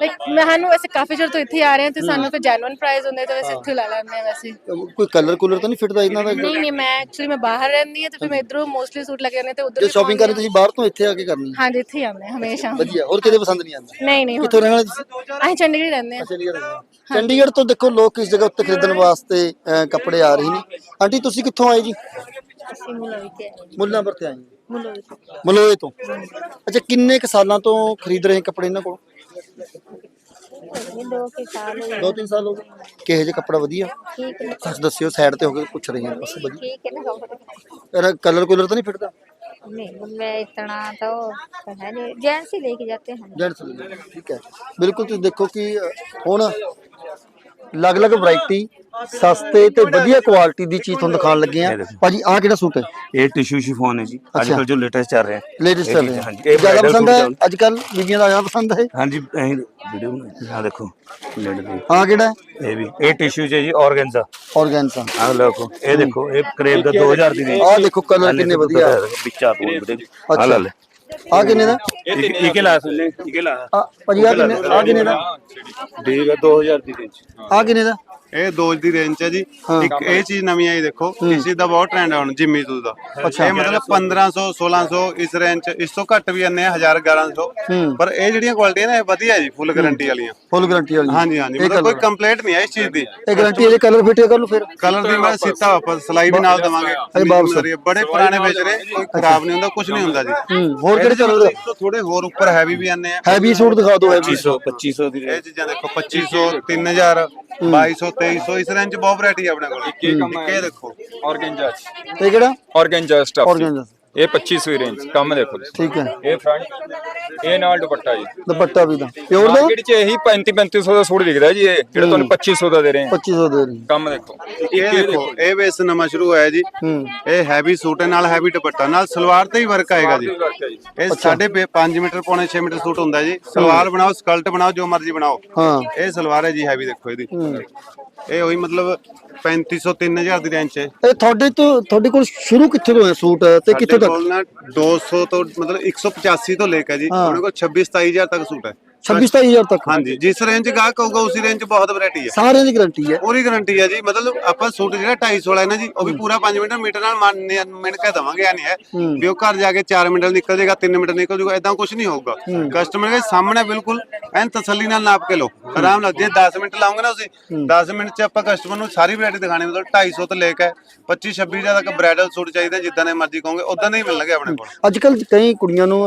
ਲਾਈਕ ਮੈਂ ਸਾਨੂੰ ਵੈਸੇ ਕਾਫੀ ਚਿਰ ਤੋਂ ਇੱਥੇ ਆ ਰਹੇ ਹਾਂ ਤੇ ਸਾਨੂੰ ਫਿਰ ਜੈਨੂਇਨ ਪ੍ਰਾਈਸ ਹੁੰਦੇ ਤੇ ਵੈਸੇ ਇੱਥੇ ਲੈ ਲੈਂਦੇ ਹਾਂ ਵੈਸੇ। ਕੋਈ ਕਲਰ ਕੂਲਰ ਤਾਂ ਨਹੀਂ ਫਿੱਟਦਾ ਇਹਨਾਂ ਦਾ? ਨਹੀਂ ਨਹੀਂ ਮੈਂ ਐਕਚੁਅਲੀ ਮੈਂ ਬਾਹਰ ਰਹਿੰਦੀ ਹਾਂ ਤੇ ਫਿਰ ਮੈਂ ਇਧਰੋਂ ਮੋਸਟਲੀ ਸੂਟ ਲੈ ਕੇ ਆਉਂਦੀ ਹਾਂ ਤੇ ਉਧਰ ਜੇ ਸ਼ਾਪਿੰਗ ਕਰਨੀ ਤੁਸੀਂ ਬਾਹਰ ਤੋਂ ਇੱਥੇ ਆ ਕੇ ਕਰਨੀ? ਹੈ। ਹਾਂਜੀ ਇੱਥੇ ਹੀ ਆਉਂਦੇ ਹਾਂ ਹਮੇਸ਼ਾ। ਵਧੀਆ ਹੋਰ ਕਿਤੇ ਪਸੰਦ ਨਹੀਂ ਆਉਂਦਾ? ਨਹੀਂ ਨਹੀਂ ਕਿੱਥੋਂ ਰਹਿਣ ਤੁਸੀਂ? ਅਸੀਂ ਚੰਡੀਗੜ੍ਹ ਹੀ ਰਹਿੰਦੇ ਹਾਂ ਚੰਡੀਗੜ੍ਹ ਹੋ। ਚੰਡੀਗੜ੍ਹ ਤੋਂ ਦੇਖੋ ਲੋਕ ਇਸ ਜਗ੍ਹਾ ਉੱਤੇ ਖਰੀਦਣ ਵਾਸਤੇ ਅਹ, ਕੱਪੜੇ ਆ ਰਹੇ ਨੇ। ਆਂਟੀ ਤੁਸੀਂ ਕਿੱਥੋਂ ਆਏ ਜੀ? ਅਸੀਂ ਮੁਲਾਈ ਤੇ ਮੁੱਲਾਂਪੁਰ ਤੇ ਆਏ ਜੀ। ਮੁਲਾਈ ਮਲੋਏ ਤੋਂ। ਅੱਛਾ ਕਿੰਨੇ ਕ ਸਾਲਾਂ ਤੋਂ ਖਰੀਦ ਰਹੇ ਕੱਪੜੇ ਇਹਨਾਂ ਕੋਲ? ਦੋ ਕੇ ਸਾਲ ਹੋ ਦੋ ਤਿੰਨ ਸਾਲ ਹੋ ਗਏ ਕਿਹੋ ਜਿਹਾ ਕੱਪੜਾ ਵਧੀਆ ਠੀਕ ਹੈ ਸੱਚ ਦੱਸਿਓ ਸਾਈਡ ਤੇ ਹੋ ਕੇ ਪੁੱਛ ਰਹੀ ਹਾਂ ਬਸ ਵਧੀਆ ठीक है ना कंफर्टेबल ਇਹਦਾ ਕਲਰ ਕੂਲਰ ਤਾਂ ਨਹੀਂ ਫਿੱਟਦਾ नहीं मैं इतना तो है नहीं जेंट्स ही लेके जाते हैं ਜੈਂਟਸ ਲਈ ਠੀਕ ਹੈ ਬਿਲਕੁਲ ਤੁਸੀਂ ਦੇਖੋ ਕਿ ਅ, ਹੁਣ ਅਲੱਗ-ਅਲੱਗ ਵੈਰਾਈਟੀ ਸਸਤੇ ਤੇ ਵਧੀਆ ਕੁਆਲਿਟੀ ਦੀ ਚੀਜ਼ ਤੁਹਾਨੂੰ ਦਿਖਾਉਣ ਲੱਗੇ ਆ ਭਾਜੀ ਆਹ ਕਿਹੜਾ ਸੂਟ ਹੈ? ਇਹ ਟਿਸ਼ੂ ਸ਼ਿਫੋਨ ਹੈ ਜੀ। ਅੱਜ। ਕੱਲ ਜੋ ਲੇਟੈਸਟ ਚੱਲ ਰਿਹਾ। ਹੈ ਇਹ ਚੱਲ ਰਿਹਾ। ਹਾਂਜੀ, ਇਹ ਜ਼ਿਆਦਾ ਪਸੰਦ ਹੈ? ਅੱਜ ਕੱਲ ਬੀਬੀਆਂ ਦਾ ਜ਼ਿਆਦਾ ਪਸੰਦ ਹੈ? ਹਾਂਜੀ ਇਹ ਵੀਡੀਓ ਆ ਦੇਖੋ ਦੇ। ਆਹ ਕਿਹੜਾ ਹੈ? ਇਹ ਵੀ ਇਹ ਟਿਸ਼ੂ ਹੈ ਜੀ ਆਰਗੈਂਜ਼ਾ ਆਰਗੈਂਸਾ ਆਹ ਦੇਖੋ ਇਹ ਦੇਖੋ ਇਹ ਕਰੇਬ ਦਾ 2000 ਦੀ ਰੇਂਜ ਆਹ ਦੇਖੋ colour ਕਿੰਨੇ ਵਧੀਆ। ਵਿੱਚਾ ਤੋਂ ਬੜੇ। ਆ ਲੈ ਲੈ। ਆਹ ਕਿੰਨੇ ਦਾ? ਇਹ ਇਹ ਲਾ ਸੁਣ ਇਹ ਲਾ। ਆ ਭਾਜੀ ਆਹ ਕਿੰਨੇ ਆਹ ਕਿੰਨੇ ਦਾ? ਦੇਗਾ 2000 ਦੀ ਰੇਂਜ ਆਹ ਕਿੰਨੇ ਦਾ? ਇਹ ਦੋਜ ਦੀ ਰੇਂਜ 'ਚ ਹੈ ਜੀ। ਇੱਕ ਇਹ ਚੀਜ਼ ਨਵੀਂ ਆਈ ਦੇਖੋ ਇਸ ਚੀਜ਼ ਦਾ ਬਹੁਤ ਟ੍ਰੈਂਡ ਹੈ ਹੁਣ ਜਿਮੀ ਸੂ ਦਾ। ਇਹ ਮਤਲਬ 1500 1600 ਇਸ ਰੇਂਜ 'ਚ ਇਸ ਤੋਂ ਘੱਟ ਵੀ ਆਨੇ 1000 1100 ਪਰ ਇਹ ਜਿਹੜੀਆਂ ਕੁਆਲਿਟੀਆਂ ਨੇ ਇਹ ਵਧੀਆ ਜੀ ਫੁੱਲ ਗਾਰੰਟੀ ਵਾਲੀਆਂ। ਫੁੱਲ ਗਾਰੰਟੀ ਵਾਲੀ ਹਾਂਜੀ ਹਾਂਜੀ। ਇਹ ਮਤਲਬ ਕੋਈ ਕੰਪਲੇਂਟ ਨਹੀਂ ਹੈ ਇਸ ਚੀਜ਼ ਦੀ। ਇਹ ਗਾਰੰਟੀ ਇਹਦੇ ਕਲਰ ਫਿੱਟ ਕਰ ਲਓ ਫਿਰ। ਕਲਰ ਦੀ ਮੈਂ ਸੀਤਾ ਵਾਪਸ ਸਲਾਈ ਵੀ ਨਾਲ ਦਵਾਂਗੇ। ਅਰੇ ਵਾਪਸ। ਬੜੇ ਪੁਰਾਣੇ ਵੇਚ ਰਹੇ ਕੋਈ ਖਰਾਬ ਨਹੀਂ ਹੁੰਦਾ ਕੁਝ ਨਹੀਂ ਹੁੰਦਾ ਜੀ। ਹੋਰ ਕਿਹੜੇ ਚੱਲ ਥੋੜੇ ਹੋਰ ਉੱਪਰ ਹੈਵੀ ਵੀ ਆਨੇ ਆ। ਹੈਵੀ ਸੂਟ ਦਿਖਾ ਦਿਓ ਹੈਵੀ 2500 2500 ਦੀ ਇਹ ਚੀਜ਼ਾਂ ਦੇਖੋ 2500 3000 2200 2300 ਇਸ ਰੇਂਜ 'ਚ ਬਹੁਤ ਵੈਰਾਈਟੀ ਆਪਣੇ ਕੋਲ। ਇੱਕ ਇਹ ਦੇਖੋ। ਆਰਗेंजा ਇਹ ਕਿਹੜਾ? ਆਰਗेंजा ਸਟਫ ਆਰਗੈਂਜਾ ਇਹ 2500 ਰੇਂਜ ਕੰਮ ਦੇਖੋ ਤੁਸੀਂ। ਠੀਕ ਹੈ। ਇਹ ਫਰੰਟ ਇਹ ਨਾਲ ਦੁਪੱਟਾ ਜੀ। ਦੁਪੱਟਾ ਵੀ ਦਾ। ਪਿਓਰ ਦਾ? ਮਾਰਕੀਟ 'ਚ ਇਹੀ 35 3500 ਦਾ ਸੂਟ ਵਿਕਦਾ ਜੀ ਇਹ ਜਿਹੜਾ ਤੁਹਾਨੂੰ 2500 ਦਾ ਦੇ ਰਹੇ ਹਾਂ। 2500 ਦੇ ਰਹੀ ਕੰਮ ਦੇਖੋ। ਇਹ ਦੇਖੋ ਇਹ ਵੇਸ ਨਵਾਂ ਸ਼ੁਰੂ ਹੋਇਆ ਜੀ। ਹੂੰ। ਇਹ ਹੈਵੀ ਸੂਟ ਹੈ ਨਾਲ ਹੈਵੀ ਦੁਪੱਟਾ ਨਾਲ ਸਲਵਾਰ ਤੇ ਹੀ ਵਰਕ ਆਏਗਾ ਜੀ। ਇਹ ਸਾਢੇ 5 ਮੀਟਰ ਪੌਣੇ 6 ਮੀਟਰ ਸੂਟ ਹੁੰਦਾ ਜੀ। ਸਲਵਾਰ ਬਣਾਓ ਸਕਲਟ ਬਣਾਓ ਜੋ ਮਰਜ਼ੀ ਬਣਾਓ। ਹਾਂ। ਇਹ ਸਲਵਾਰ ਹੈ ਜੀ ਹੈਵੀ ਦੇਖੋ ਇਹਦੀ। ਇਹ ਉਹੀ ਮਤਲਬ 3500 3000 ਦੀ ਰੇਂਜ 'ਚ। ਹੈ ਇਹ ਤੁਹਾਡੇ ਤੋਂ ਤੁਹਾਡੇ ਕੋਲ ਸ਼ੁਰੂ ਕਿੱਥੇ ਤੋਂ ਹੈ ਸੂਟ? ਤੇ ਕਿੱਥੇ ਸਾਡੇ ਤੱਕ? ਕੋਲ ਨਾ 200 ਤੋਂ ਮਤਲਬ 185 ਤੋਂ ਲੈ ਕੇ ਜੀ। ਹਾਂ। ਉਹਨਾਂ ਕੋਲ 26 27000 ਤੱਕ ਸੂਟ ਹੈ। 26 27000 ਤੱਕ। ਹਾਂਜੀ ਜਿਸ ਰੇਂਜ ਗਾਹਕ ਹੋਊਗਾ ਉਸੇ ਰੇਂਜ ਬਹੁਤ ਵੈਰਾਈਟੀ ਹੈ। ਸਾਰਿਆਂ ਦੀ ਗਾਰੰਟੀ ਹੈ। ਪੂਰੀ ਗਾਰੰਟੀ ਹੈ ਜੀ। ਮਤਲਬ ਆਪਾਂ ਸੂਟ ਜਿਹੜਾ 250 ਵਾਲਾ ਹੈ ਨਾ ਜੀ ਉਹ ਵੀ ਪੂਰਾ 5 ਮਿੰਟ ਮੀਟਰ ਨਾਲ ਮਿੰਟ ਕੇ ਦਵਾਂਗੇ ਨਹੀਂ ਹੈ। ਵੀ ਉਹ ਘਰ ਜਾ ਕੇ 4 ਮਿੰਟ ਨਿਕਲ ਜਾਏਗਾ 3 ਮਿੰਟ ਨਿਕਲ ਜਾਊਗਾ ਇਦਾਂ ਕੁਝ ਨਹੀਂ ਹੋਊਗਾ। ਕਸਟਮਰ ਦੇ ਸਾਹਮਣੇ ਬਿਲਕੁਲ ਐਨ ਤਸੱਲੀ ਨਾਲ ਨਾਪ ਕੇ ਲਓ। ਆਰਾਮ ਨਾਲ ਜੇ 10 ਮਿੰਟ ਲਾਉਂਗੇ ਨਾ ਤੁਸੀਂ 10 ਮਿੰਟ 'ਚ ਆਪਾਂ ਕਸਟਮਰ ਨੂੰ ਸਾਰੀ ਵੈਰਾਈਟੀ ਦਿਖਾਣੀ ਮਤਲਬ 250 ਤੋਂ ਲੈ ਕੇ 25 26 ਹਜ਼ਾਰ ਤੱਕ ਬ੍ਰਾਈਡਲ ਸੂਟ ਚਾਹੀਦਾ ਜਿੱਦਾਂ ਦੇ ਮਰਜ਼ੀ ਕਹੋਗੇ ਉਦਾਂ ਦੇ ਹੀ ਮਿਲਣਗੇ ਆਪਣੇ ਕੋਲ। ਅੱਜ ਕੱਲ ਕਈ ਕੁੜੀਆਂ ਨੂੰ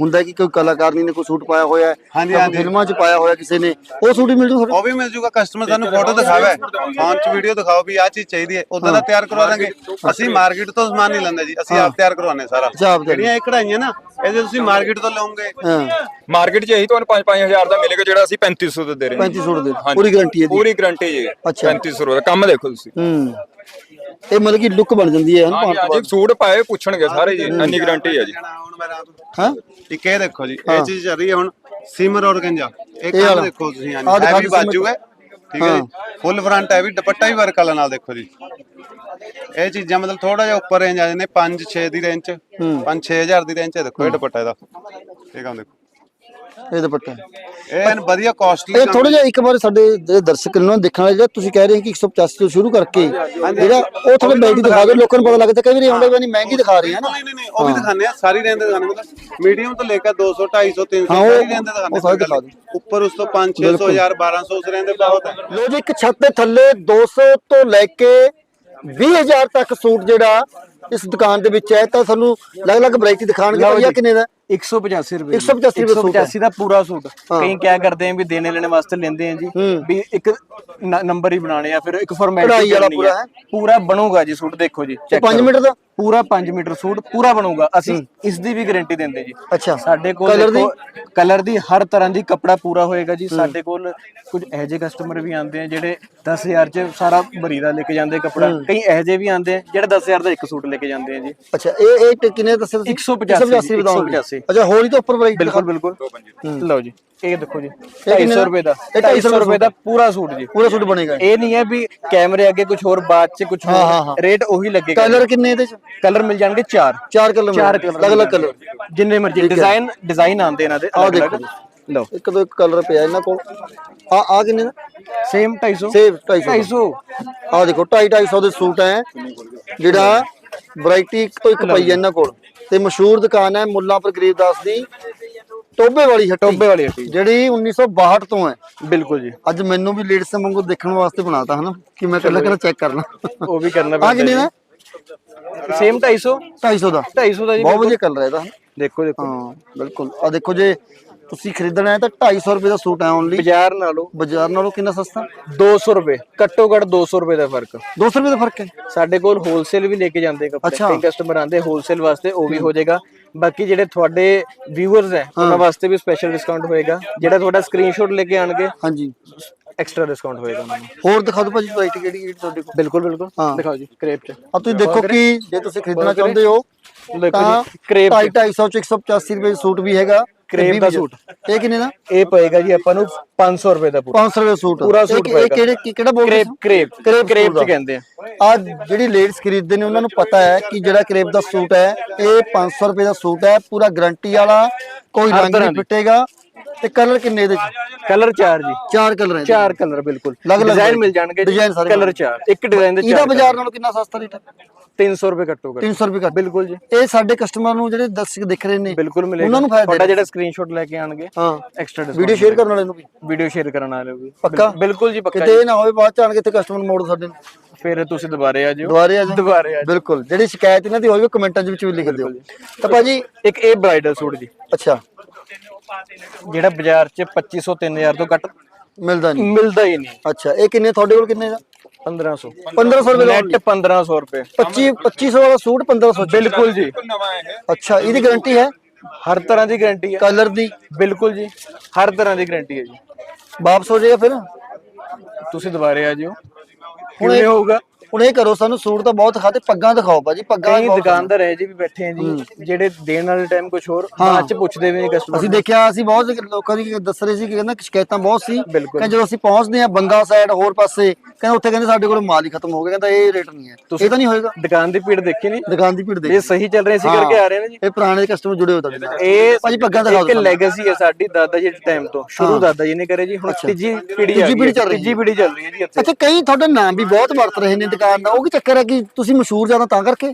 ਹੁੰਦਾ ਕਿ ਕੋਈ ਕਲਾਕਾਰਨੀ ਨੇ ਕੋਈ ਸੂਟ ਪਾਇਆ ਹੋਇਆ ਹੈ ਹਾਂਜੀ, ਜਾਂ ਹਾਂਜੀ। ਫਿਲਮਾਂ 'ਚ ਪਾਇਆ ਹੋਇਆ ਕਿਸੇ ਨੇ। ਉਹ ਸੂਟ ਹੀ ਮਿਲ ਜੂ ਉਹ ਵੀ ਮਿਲ ਜੂਗਾ ਕਸਟਮਰ ਸਾਨੂੰ ਫੋਟੋ ਦਿਖਾਵੇ। ਫੋਨ 'ਚ ਵੀਡੀਓ ਦਿਖਾਓ ਵੀ ਆਹ ਚੀਜ਼ ਚਾਹੀਦੀ ਹੈ। ਉਦਾਂ ਦਾ ਤਿਆਰ ਕਰਵਾ ਦਾਂਗੇ। ਅਸੀਂ ਮਾਰਕੀਟ ਤੋਂ ਸਮਾਨ ਨਹੀਂ ਲੈਂਦੇ ਜੀ। ਅਸੀਂ ਆਪ ਤਿਆਰ ਕਰਵਾਉਂਦੇ ਸਾਰਾ। ਅੱਛਾ, ਆਪ ਤਿਆਰ। ਜਿਹੜੀਆਂ ਇਹ ਕਢਾਈਆਂ ਨਾ ਇਹ ਜੇ ਤੁਸੀਂ ਮਾਰਕੀਟ ਤੋਂ ਲਓਗੇ। ਹਾਂ। ਮਾਰਕੀਟ 'ਚ ਇਹੀ ਤੁਹਾਨੂੰ 5-5000 ਦਾ ਮਿਲੇਗਾ ਜਿਹੜਾ ਅਸੀਂ 3500 ਦਾ ਦੇ ਰਹੇ 35 ਸੂਟ ਦੇ ਹਾਂਜੀ। ਪੂਰੀ ਗਾਰੰਟੀ ਹੈ ਦੀ ਪੂਰੀ ਗਾਰੰਟੀ ਜੀ। ਅੱਛਾ। 3500 ਦਾ। ਕੰਮ ਦੇਖੋ ਤੁਸੀਂ। ਹੂੰ। ਇਹ ਮਤਲਬ ਕਿ ਲੁੱਕ ਬਣ ਜਾਂਦੀ ਹੈ ਤੋਂ ਹਾਂਜੀ। ਸੂਟ ਪਾਏ ਪੁੱਛਣਗੇ ਸਾਰੇ ਜੀ। ਇੰਨੀ ਗਾਰੰਟੀ ਹੈ ਜੀ। ਹਾਂ। ਇੱਕ ਇਹ ਦੇਖੋ ਜੀ ਇਹ ਚੀਜ਼ ਚੱਲ ਰਹੀ ਹੈ ਹੁਣ। ਸਿਮਰ ਔਰਗੰਜਾ ਇਹ ਇਹ ਵਾਲਾ। ਕੰਮ ਦੇਖੋ ਤੁਸੀਂ ਆਹ ਹਾਂਜੀ। ਦਿਖਾ ਹੈਵੀ ਦਿਓ ਸਿਮਰ। ਬਾਜੂ ਹੈ ਠੀਕ ਹੈ ਜੀ। ਫੁੱਲ ਫਰੰਟ ਹੈ ਵੀ ਦੁਪੱਟਾ ਵੀ ਵਰਕ ਵਾਲਾ ਨਾਲ ਦੇਖੋ ਜੀ। ਇਹ ਚੀਜ਼ਾਂ ਮਤਲਬ ਥੋੜਾ ਜਿਹਾ ਉੱਪਰ ਰੇਂਜ ਆ ਜਾਂਦੇ 5 6 ਦੀ ਰੇਂਜ ਚ। 5 6000 ਦੀ ਰੇਂਜ ਚ ਦੇਖੋ ਇਹ ਦੁਪੱਟਾ ਇਹਦਾ। ਇਹ ਕੰਮ ਦੇਖੋ। ਇਹ ਦੁਪੱਟਾ ਇਹ ਐਨ ਵਧੀਆ ਕਾਸਟਲੀ ਇਹ ਥੋੜਾ ਜਿਹਾ ਇੱਕ ਵਾਰ ਸਾਡੇ ਜਿਹੜੇ ਦਰਸ਼ਕ ਨੇ ਦੇਖਣ ਵਾਲੇ ਜਿਹੜਾ ਤੁਸੀਂ ਕਹਿ ਰਹੇ ਹੋ ਕਿ 185 ਤੋਂ ਸ਼ੁਰੂ ਕਰਕੇ ਜਿਹੜਾ ਉਹ ਥੋੜਾ ਬੈਠੀ ਦਿਖਾ ਦਿਓ ਲੋਕਾਂ ਨੂੰ ਪਤਾ ਲੱਗਦਾ ਕਈ ਵਾਰੀ ਆਉਂਦੇ ਵਾਰੀ ਮਹਿੰਗੀ ਦਿਖਾ ਰਹੇ ਆ ਨਾ। ਨਹੀਂ ਨਹੀਂ ਨਹੀਂ ਉਹ ਵੀ ਦਿਖਾਣੇ ਆ ਸਾਰੀ ਰੇਂਜ ਦੇ ਦਿਖਾਣੇ ਮਤਲਬ ਮੀਡੀਅਮ ਤੋਂ ਲੈ ਕੇ 200 250 300 ਹਾਂ, ਉਹ- ਸਾਰੀ ਰੇਂਜ ਦੇ ਦਿਖਾਣੇ ਉਹ ਸਾਰੇ ਦਿਖਾ ਦਿਓ। ਉੱਪਰ ਉਸ ਤੋਂ 5 600 1000 1200 ਉਸ ਰੇਂਜ ਦੇ ਬਹੁਤ ਹੈ। ਲੋ ਜੀ ਇੱਕ ਛੱਤ ਦੇ ਥੱਲੇ 200 ਤੋਂ ਲੈ ਕੇ 20000 ਤੱਕ ਸੂਟ ਜਿਹੜਾ ਇਸ ਦੁਕਾਨ ਦੇ ਵਿੱਚ ਹੈ। ਤਾਂ ਤੁਹਾਨੂੰ ਅਲੱਗ-ਅਲੱਗ ਵੈਰਾਈਟੀ ਦਿਖਾਣਗੇ ਭਈਆ ਕਿੰਨੇ ਦਾ 185 ਰੁਪਏ 185 ਰੁਪਏ ਸੂਟ ਹੈ। 185 ਦਾ ਪੂਰਾ ਸੂਟ। ਹਾਂ। ਕਈ ਕਿਆ ਕਰਦੇ ਆ ਵੀ ਦੇਣੇ ਲੈਣੇ ਵਾਸਤੇ ਲੈਂਦੇ ਆ ਜੀ। ਵੀ ਇੱਕ ਨ- ਨੰਬਰ ਹੀ ਬਣਾਣੇ ਆ ਫਿਰ ਇੱਕ ਫਾਰਮੈਲਿਟੀ ਕਢਾਈ ਵਾਲਾ ਪੂਰਾ ਹੈ? ਪੂਰਾ ਬਣੂਗਾ ਜੀ ਸੂਟ ਦੇਖੋ ਜੀ check 5 ਕਰੋ। ਮੀਟਰ ਦਾ? ਪੂਰਾ 5 ਮੀਟਰ ਸੂਟ ਪੂਰਾ ਬਣੂਗਾ। ਅਸੀਂ ਇਸ ਦੀ ਵੀ ਗਾਰੰਟੀ ਦਿੰਦੇ ਜੀ। ਅੱਛਾ। ਸਾਡੇ ਕੋਲ Colour ਦੀ? ਦੇਖੋ ਕਲਰ ਦੀ ਹਰ ਤਰ੍ਹਾਂ ਦੀ ਕੱਪੜਾ ਪੂਰਾ ਹੋਏਗਾ ਜੀ। ਸਾਡੇ ਕੋਲ ਕੁਝ ਇਹੋ ਜਿਹੇ ਕਸਟਮਰ ਵੀ ਆਉਂਦੇ ਆ ਜਿਹੜੇ 10000 ਚ ਸਾਰਾ ਬਰੀਦਾ ਲੈ ਕੇ ਜਾਂਦੇ ਕੱਪੜਾ। ਕਈ ਇਹੋ ਜਿਹੇ ਵੀ ਆਉਂਦੇ ਆ ਜਿਹੜੇ 10000 ਦਾ ਇੱਕ ਸੂਟ ਲੈ ਕੇ ਜਾਂਦੇ ਆ ਜੀ। ਅੱਛਾ ਇਹ ਇਹ ਟ- ਕਿੰਨੇ ਦੱਸੇ ਤੁਸੀਂ? 185 ਬਤਾਓਗੇ 185 ਅੱਛਾ ਹੋਲੀ ਤੋਂ ਉੱਪਰ ਵੈਰਾਈਟੀ ਬਿਲਕੁਲ ਬਿਲਕੁਲ। ਲਓ ਜੀ ਇਹ ਦੇਖੋ ਜੀ ਕਿੰਨੇ 250 ਦਾ? ਰੁਪਏ ਦਾ ਇਹ 250 ਰੁਪਏ ਦਾ ਪੂਰਾ ਸੂਟ ਜੀ। ਪੂਰਾ ਸੂਟ ਬਣੇਗਾ ਇਹ। ਨਹੀਂ ਹੈ ਵੀ ਕੈਮਰੇ ਅੱਗੇ ਕੁਝ ਹੋਰ ਬਾਅਦ ਚ ਕੁਝ। ਹੋਰ। ਰੇਟ ਉਹੀ ਲੱਗੇਗਾ। ਕਲਰ ਕਿੰਨੇ ਇਹਦੇ ਚ? ਕਲਰ ਮਿਲ ਜਾਣਗੇ 4 ਚਾਰ ਕਲਰ ਚਾਰ ਕਲਰ ਅਲੱਗ-ਅਲੱਗ ਕਲਰ। ਜਿੰਨੇ ਮਰਜ਼ੀ। ਡਿਜ਼ਾਈਨ ਡਿਜ਼ਾਈਨ ਆਉਂਦੇ ਇਹਨਾਂ ਦੇ ਆਹ ਅਲੱਗ ਦੇਖੋ ਅਲੱਗ ਲਓ। ਇੱਕ ਤੋਂ ਇੱਕ ਕਲਰ ਪਿਆ ਇਹਨਾਂ ਕੋਲ। ਆ ਆ ਕਿੰਨੇ ਦਾ? ਸੇਮ 250 ਸੇਵ 250 250 ਆ ਦੇਖੋ 250 250 ਦੇ ਸੂਟ ਹੈ। ਜਿਹੜਾ ਵੈਰਾਈਟੀ ਇੱਕ ਤੋਂ ਇੱਕ ਪਈ ਹੈ ਇਹਨਾਂ ਕੋਲ। ਤੇ ਮਸ਼ਹੂਰ ਦੁਕਾਨ ਹੈ ਮੁੱਲਾਂਪੁਰ ਗਰੀਬਦਾਸ ਦੀ ਟੋਬੇ ਵਾਲੀ ਹੱਟੀ। ਟੋਬੇ ਵਾਲੀ ਹੱਟੀ। ਜਿਹੜੀ 1962 ਤੋਂ ਹੈ। ਬਿਲਕੁਲ ਜੀ। ਅੱਜ ਮੈਨੂੰ ਵੀ ਲੇਡੀਜ਼ ਵਾਂਗੂ ਦੇਖਣ ਵਾਸਤੇ ਬਣਾਤਾ ਹਨਾ ਕਿ ਮੈਂ ਕੱਲਾ ਕੱਲਾ ਚੈੱਕ ਕਰਨਾ। ਉਹ ਵੀ ਕਰਨਾ ਆ ਕਿੰਨੇ ਦਾ? ਸੇਮ 250 250 ਦਾ। 250 ਦਾ ਜੀ ਬਹੁਤ ਵਧੀਆ ਕਲਰ ਹੈ ਇਹਦਾ। ਦੇਖੋ ਦੇਖੋ। ਹਾਂ ਬਿਲਕੁਲ। ਆ ਦੇਖੋ ਜੇ ਤੁਸੀਂ ਖਰੀਦਣਾ ਹੈ ਤਾਂ 250 ਰੁਪਏ ਦਾ ਸੂਟ ਹੈ ਓਨਲੀ ਬਾਜ਼ਾਰ ਨਾਲੋਂ। ਬਾਜ਼ਾਰ ਨਾਲੋਂ ਕਿੰਨਾ ਸਸਤਾ? 200 ਰੁਪਏ। ਘੱਟੋ ਘੱਟ 200 ਰੁਪਏ ਦਾ ਫ਼ਰਕ। 200 ਰੁਪਏ ਦਾ ਫ਼ਰਕ ਹੈ? ਸਾਡੇ ਕੋਲ ਹੋਲਸੇਲ ਵੀ ਲੈ ਕੇ ਜਾਂਦੇ ਕੱਪੜੇ। ਅੱਛਾ। ਕਈ ਕਸਟਮਰ ਆਂਦੇ ਹੋਲਸੇਲ ਵਾਸਤੇ ਉਹ ਵੀ ਹੋ ਜਾਏਗਾ। ਬਾਕੀ ਜਿਹੜੇ ਤੁਹਾਡੇ ਵਿਊਅਰਸ ਹੈ ਉਹਨਾਂ ਵਾਸਤੇ ਵੀ ਸਪੈਸ਼ਲ ਡਿਸਕਾਊਂਟ ਹੋਏਗਾ। ਜਿਹੜਾ ਤੁਹਾਡਾ ਸਕਰੀਨਸ਼ਾਟ ਲੈ ਕੇ ਆਣਗੇ ਹਾਂਜੀ। ਐਕਸਟਰਾ ਡਿਸਕਾਊਂਟ ਹੋਏਗਾ ਉਹਨਾਂ ਨੂੰ। ਹੋਰ ਦਿਖਾ ਦਿਓ ਭਾਜੀ ਵੈਰਾਈਟੀ ਕਿਹੜੀ ਕਿਹੜੀ ਤੁਹਾਡੇ ਕੋਲ? ਬਿਲਕੁਲ ਬਿਲਕੁਲ। ਹਾਂ। ਦਿਖਾਓ ਜੀ ਕ੍ਰੇਪ ਚ। ਆ ਤੁਸੀਂ ਦੇਖੋ ਕਿ ਜੇ ਤੁਸੀਂ ਖਰੀਦਣਾ ਚਾਹੁੰਦੇ ਹੋ ਦੇਖੋ ਤਾਂ ਜੀ ਕ੍ਰੇਪ 250 ਚ 185 ਰੁਪਏ ਦਾ ਸੂਟ ਵੀ ਹੈਗਾ। ਤੇ ਦਾ ਸੂਟ। ਇਹ ਕਿੰਨੇ ਦਾ ਇਹ ਪਏਗਾ ਜੀ ਆਪਾਂ ਨੂੰ 500 ਰੁਪਏ ਦਾ ਪੂਰਾ 500 ਰੁਪਏ ਦਾ ਸੂਟ ਪੂਰਾ ਸੂਟ ਇਹ ਪਏਗਾ। ਕਿਹੜੇ ਕੀ- ਕਿਹੜਾ ਬੋਲ ਕ੍ਰੇਪ ਕ੍ਰੇਪ ਕ੍ਰੇਪ ਕ੍ਰੇਪ। ਚ ਕਹਿੰਦੇ ਆ ਆ ਜਿਹੜੀ ਲੇਡੀਜ਼ ਖਰੀਦਦੇ ਨੇ ਉਹਨਾਂ ਨੂੰ ਪਤਾ ਹੈ ਕਿ ਜਿਹੜਾ ਕ੍ਰੇਪ ਦਾ ਸੂਟ ਹੈ ਇਹ 500 ਰੁਪਏ ਦਾ ਸੂਟ ਹੈ ਪੂਰਾ ਗਾਰੰਟੀ ਵਾਲਾ ਕੋਈ ਰੰਗ ਤਰ੍ਹਾਂ ਨਹੀਂ ਦੀ। ਫਿੱਟੇਗਾ ਤੇ ਕਲਰ ਕਿੰਨੇ ਇਹਦੇ ਚ? ਕਲਰ ਚਾਰ ਜੀ। ਚਾਰ ਕਲਰ ਹੈ ਚਾਰ ਕਲਰ ਬਿਲਕੁਲ। ਅਲੱਗ-ਅਲੱਗ ਡਿਜ਼ਾਈਨ। ਮਿਲ ਜਾਣਗੇ Design ਸਾਰੇ ਕਲਰ ਮਿਲ ਚਾਰ। ਇੱਕ ਡਿਜ਼ਾਈਨ ਦੇ ਇਹਦਾ ਚਾਰ ਬਾਜ਼ਾਰ ਨਾਲੋਂ ਕਿੰਨਾ ਸਸਤਾ ਰੇਟ ਹੈ? 300 ਰੁਪਏ ਘੱਟੋ ਘੱਟ। 300 ਰੁਪਏ ਘੱਟ। ਬਿਲਕੁਲ ਜੀ। ਇਹ ਸਾਡੇ ਕਸਟਮਰ ਨੂੰ ਜਿਹੜੇ ਦਰਸ਼ਕ ਦੇਖ ਰਹੇ ਨੇ ਬਿਲਕੁਲ ਮਿਲੇਗਾ। ਉਹਨਾਂ ਨੂੰ ਫਾਇਦਾ ਤੁਹਾਡਾ। ਜਿਹੜਾ ਸਕਰੀਨਸ਼ਾਟ ਲੈ ਕੇ ਆਣਗੇ ਹਾਂ। ਐਕਸਟਰਾ ਵੀਡੀਓ ਸ਼ੇਅਰ ਕਰਨ ਵਾਲੇ ਨੂੰ ਵੀ। ਵੀਡੀਓ ਸ਼ੇਅਰ ਕਰਨ ਵਾਲੇ ਵੀ। ਪੱਕਾ? ਬਿਲ- ਬਿਲਕੁਲ ਜੀ ਪੱਕਾ ਕਿਤੇ ਇਹ ਨਾ ਹੋਵੇ ਬਾਅਦ ਚ ਆਣ ਕੇ ਇੱਥੇ ਕਸਟਮਰ ਮੋੜ ਸਾਡੇ ਨੂੰ। ਫਿਰ ਤੁਸੀਂ ਦੁਬਾਰੇ ਆ ਜਿਓ ਦੁਬਾਰੇ ਆ ਜਾਓ ਦੁਬਾਰੇ ਆ ਬਿਲਕੁਲ। ਜਿਹੜੀ ਸ਼ਿਕਾਇਤ ਇਹਨਾਂ ਦੀ ਉਹ ਕਮੈਂਟਾਂ ਦੇ ਵਿੱਚ ਵੀ ਲਿਖ ਦਿਓ। ਤਾਂ ਭਾਜੀ ਇੱਕ ਇਹ ਬ੍ਰਾਈਡਲ ਸੂਟ ਜੀ। ਅੱਛਾ। ਜਿਹੜਾ ਬਾਜ਼ਾਰ 'ਚ 2500 3000 ਤੋਂ ਘੱਟ ਮਿਲਦਾ ਨਹੀਂ। ਮਿਲਦਾ ਹੀ ਨਹੀਂ। ਅੱਛਾ ਇਹ ਕਿੰਨੇ ਤੁਹਾਡੇ ਕੋਲ ਕਿੰਨੇ ਦਾ? 1500 1500 ਰੁਪਏ ਦਾ ਨੈਟ 1500 ਰੁਪਏ। 25 2500 ਵਾਲਾ ਸੂਟ 1500 ਚ। ਬਿਲਕੁਲ ਜੀ। ਅੱਛਾ ਇਹਦੀ ਗਾਰੰਟੀ ਹੈ? ਹਰ ਤਰ੍ਹਾਂ ਦੀ ਗਾਰੰਟੀ ਹੈ। ਕਲਰ ਦੀ? ਬਿਲਕੁਲ ਜੀ। ਹਰ ਤਰ੍ਹਾਂ ਦੀ ਗਾਰੰਟੀ ਹੈ ਜੀ। ਵਾਪਸ ਹੋ ਜਾਏਗਾ ਫਿਰ? ਤੁਸੀਂ ਦੁਬਾਰੇ ਆ ਜਿਓ। ਕਿਵੇਂ ਹੋਊਗਾ? ਹੁਣ ਇਹ ਕਰੋ ਸਾਨੂੰ ਸੂਟ ਤਾਂ ਬਹੁਤ ਦਿਖਾਤੇ ਪੱਗਾਂ ਦਿਖਾਓ ਭਾਜੀ ਪੱਗਾਂ ਕਈ ਬਹੁਤ ਦੁਕਾਨਦਾਰ ਹੈ ਜੀ ਵੀ ਬੈਠੇ ਆ ਜੀ ਜਿਹੜੇ ਦੇਣ ਵਾਲੇ ਟਾਈਮ ਕੁਝ ਹੋਰ ਬਾਅਦ 'ਚ ਪੁੱਛਦੇ ਵੀ ਕਸਟਮਰ ਅਸੀਂ ਦੇਖਿਆ ਅਸੀਂ ਬਹੁਤ ਲੋਕਾਂ ਦੀ ਦੱਸ ਰਹੇ ਸੀ ਕਿ ਕਹਿੰਦਾ ਸ਼ਿਕਾਇਤਾਂ ਬਹੁਤ ਸੀ। ਬਿਲਕੁਲ। ਜਦੋਂ ਅਸੀਂ ਪਹੁੰਚਦੇ ਆ ਬੰਗਾ ਸਾਈਡ ਹੋਰ ਪਾਸੇ ਕਹਿੰਦਾ ਉੱਥੇ ਕਹਿੰਦੇ ਸਾਡੇ ਕੋਲ ਮਾਲ ਹੀ ਖਤਮ ਹੋ ਗਿਆ ਕਹਿੰਦਾ ਇਹ ਰੇਟ ਨਹੀਂ ਹੈ। ਇਹ ਤਾਂ ਨਹੀਂ ਹੋਏਗਾ। ਦੁਕਾਨ ਦੀ ਭੀੜ ਦੇਖੀ ਨਹੀਂ? ਦੁਕਾਨ ਦੀ ਭੀੜ ਇਹ ਦੇਖ ਸਹੀ ਚੱਲ ਰਿਹਾ ਸੀ ਕਰਕੇ ਆ ਰਹੇ ਨੇ ਜੀ। ਇਹ ਪੁਰਾਣੇ ਕਸਟਮਰ ਜੁੜੇ ਹੋਏ ਤੁਹਾਡੇ ਇਹ ਭਾਜੀ ਪੱਗਾਂ ਦਿਖਾਓ ਇੱਕ ਲੈਗੇਸੀ ਹੈ ਸਾਡੀ ਦਾਦਾ ਜੀ ਦੇ ਟਾਈਮ ਤੋਂ। ਸ਼ੁਰੂ ਦਾਦਾ ਜੀ ਨੇ ਕਰੇ ਜੀ ਹੁਣ ਤੀਜੀ ਪੀੜ੍ਹੀ ਚੱਲ ਰਹੀ ਤੀਜੀ ਪੀੜ੍ਹੀ ਚੱਲ ਰਹੀ ਹੈ ਜੀ ਇੱਥੇ। ਅੱਛਾ ਕਈ ਤੁਹਾਡਾ ਨਾਮ ਵੀ ਬਹੁਤ ਵਰਤ ਰਹੇ ਨੇ ਦੁਕਾਨ ਦਾ ਉਹ ਕੀ ਚੱਕਰ ਹੈ ਕਿ ਤੁਸੀਂ ਮਸ਼ਹੂਰ ਜ਼ਿਆਦਾ ਤਾਂ ਕਰਕੇ?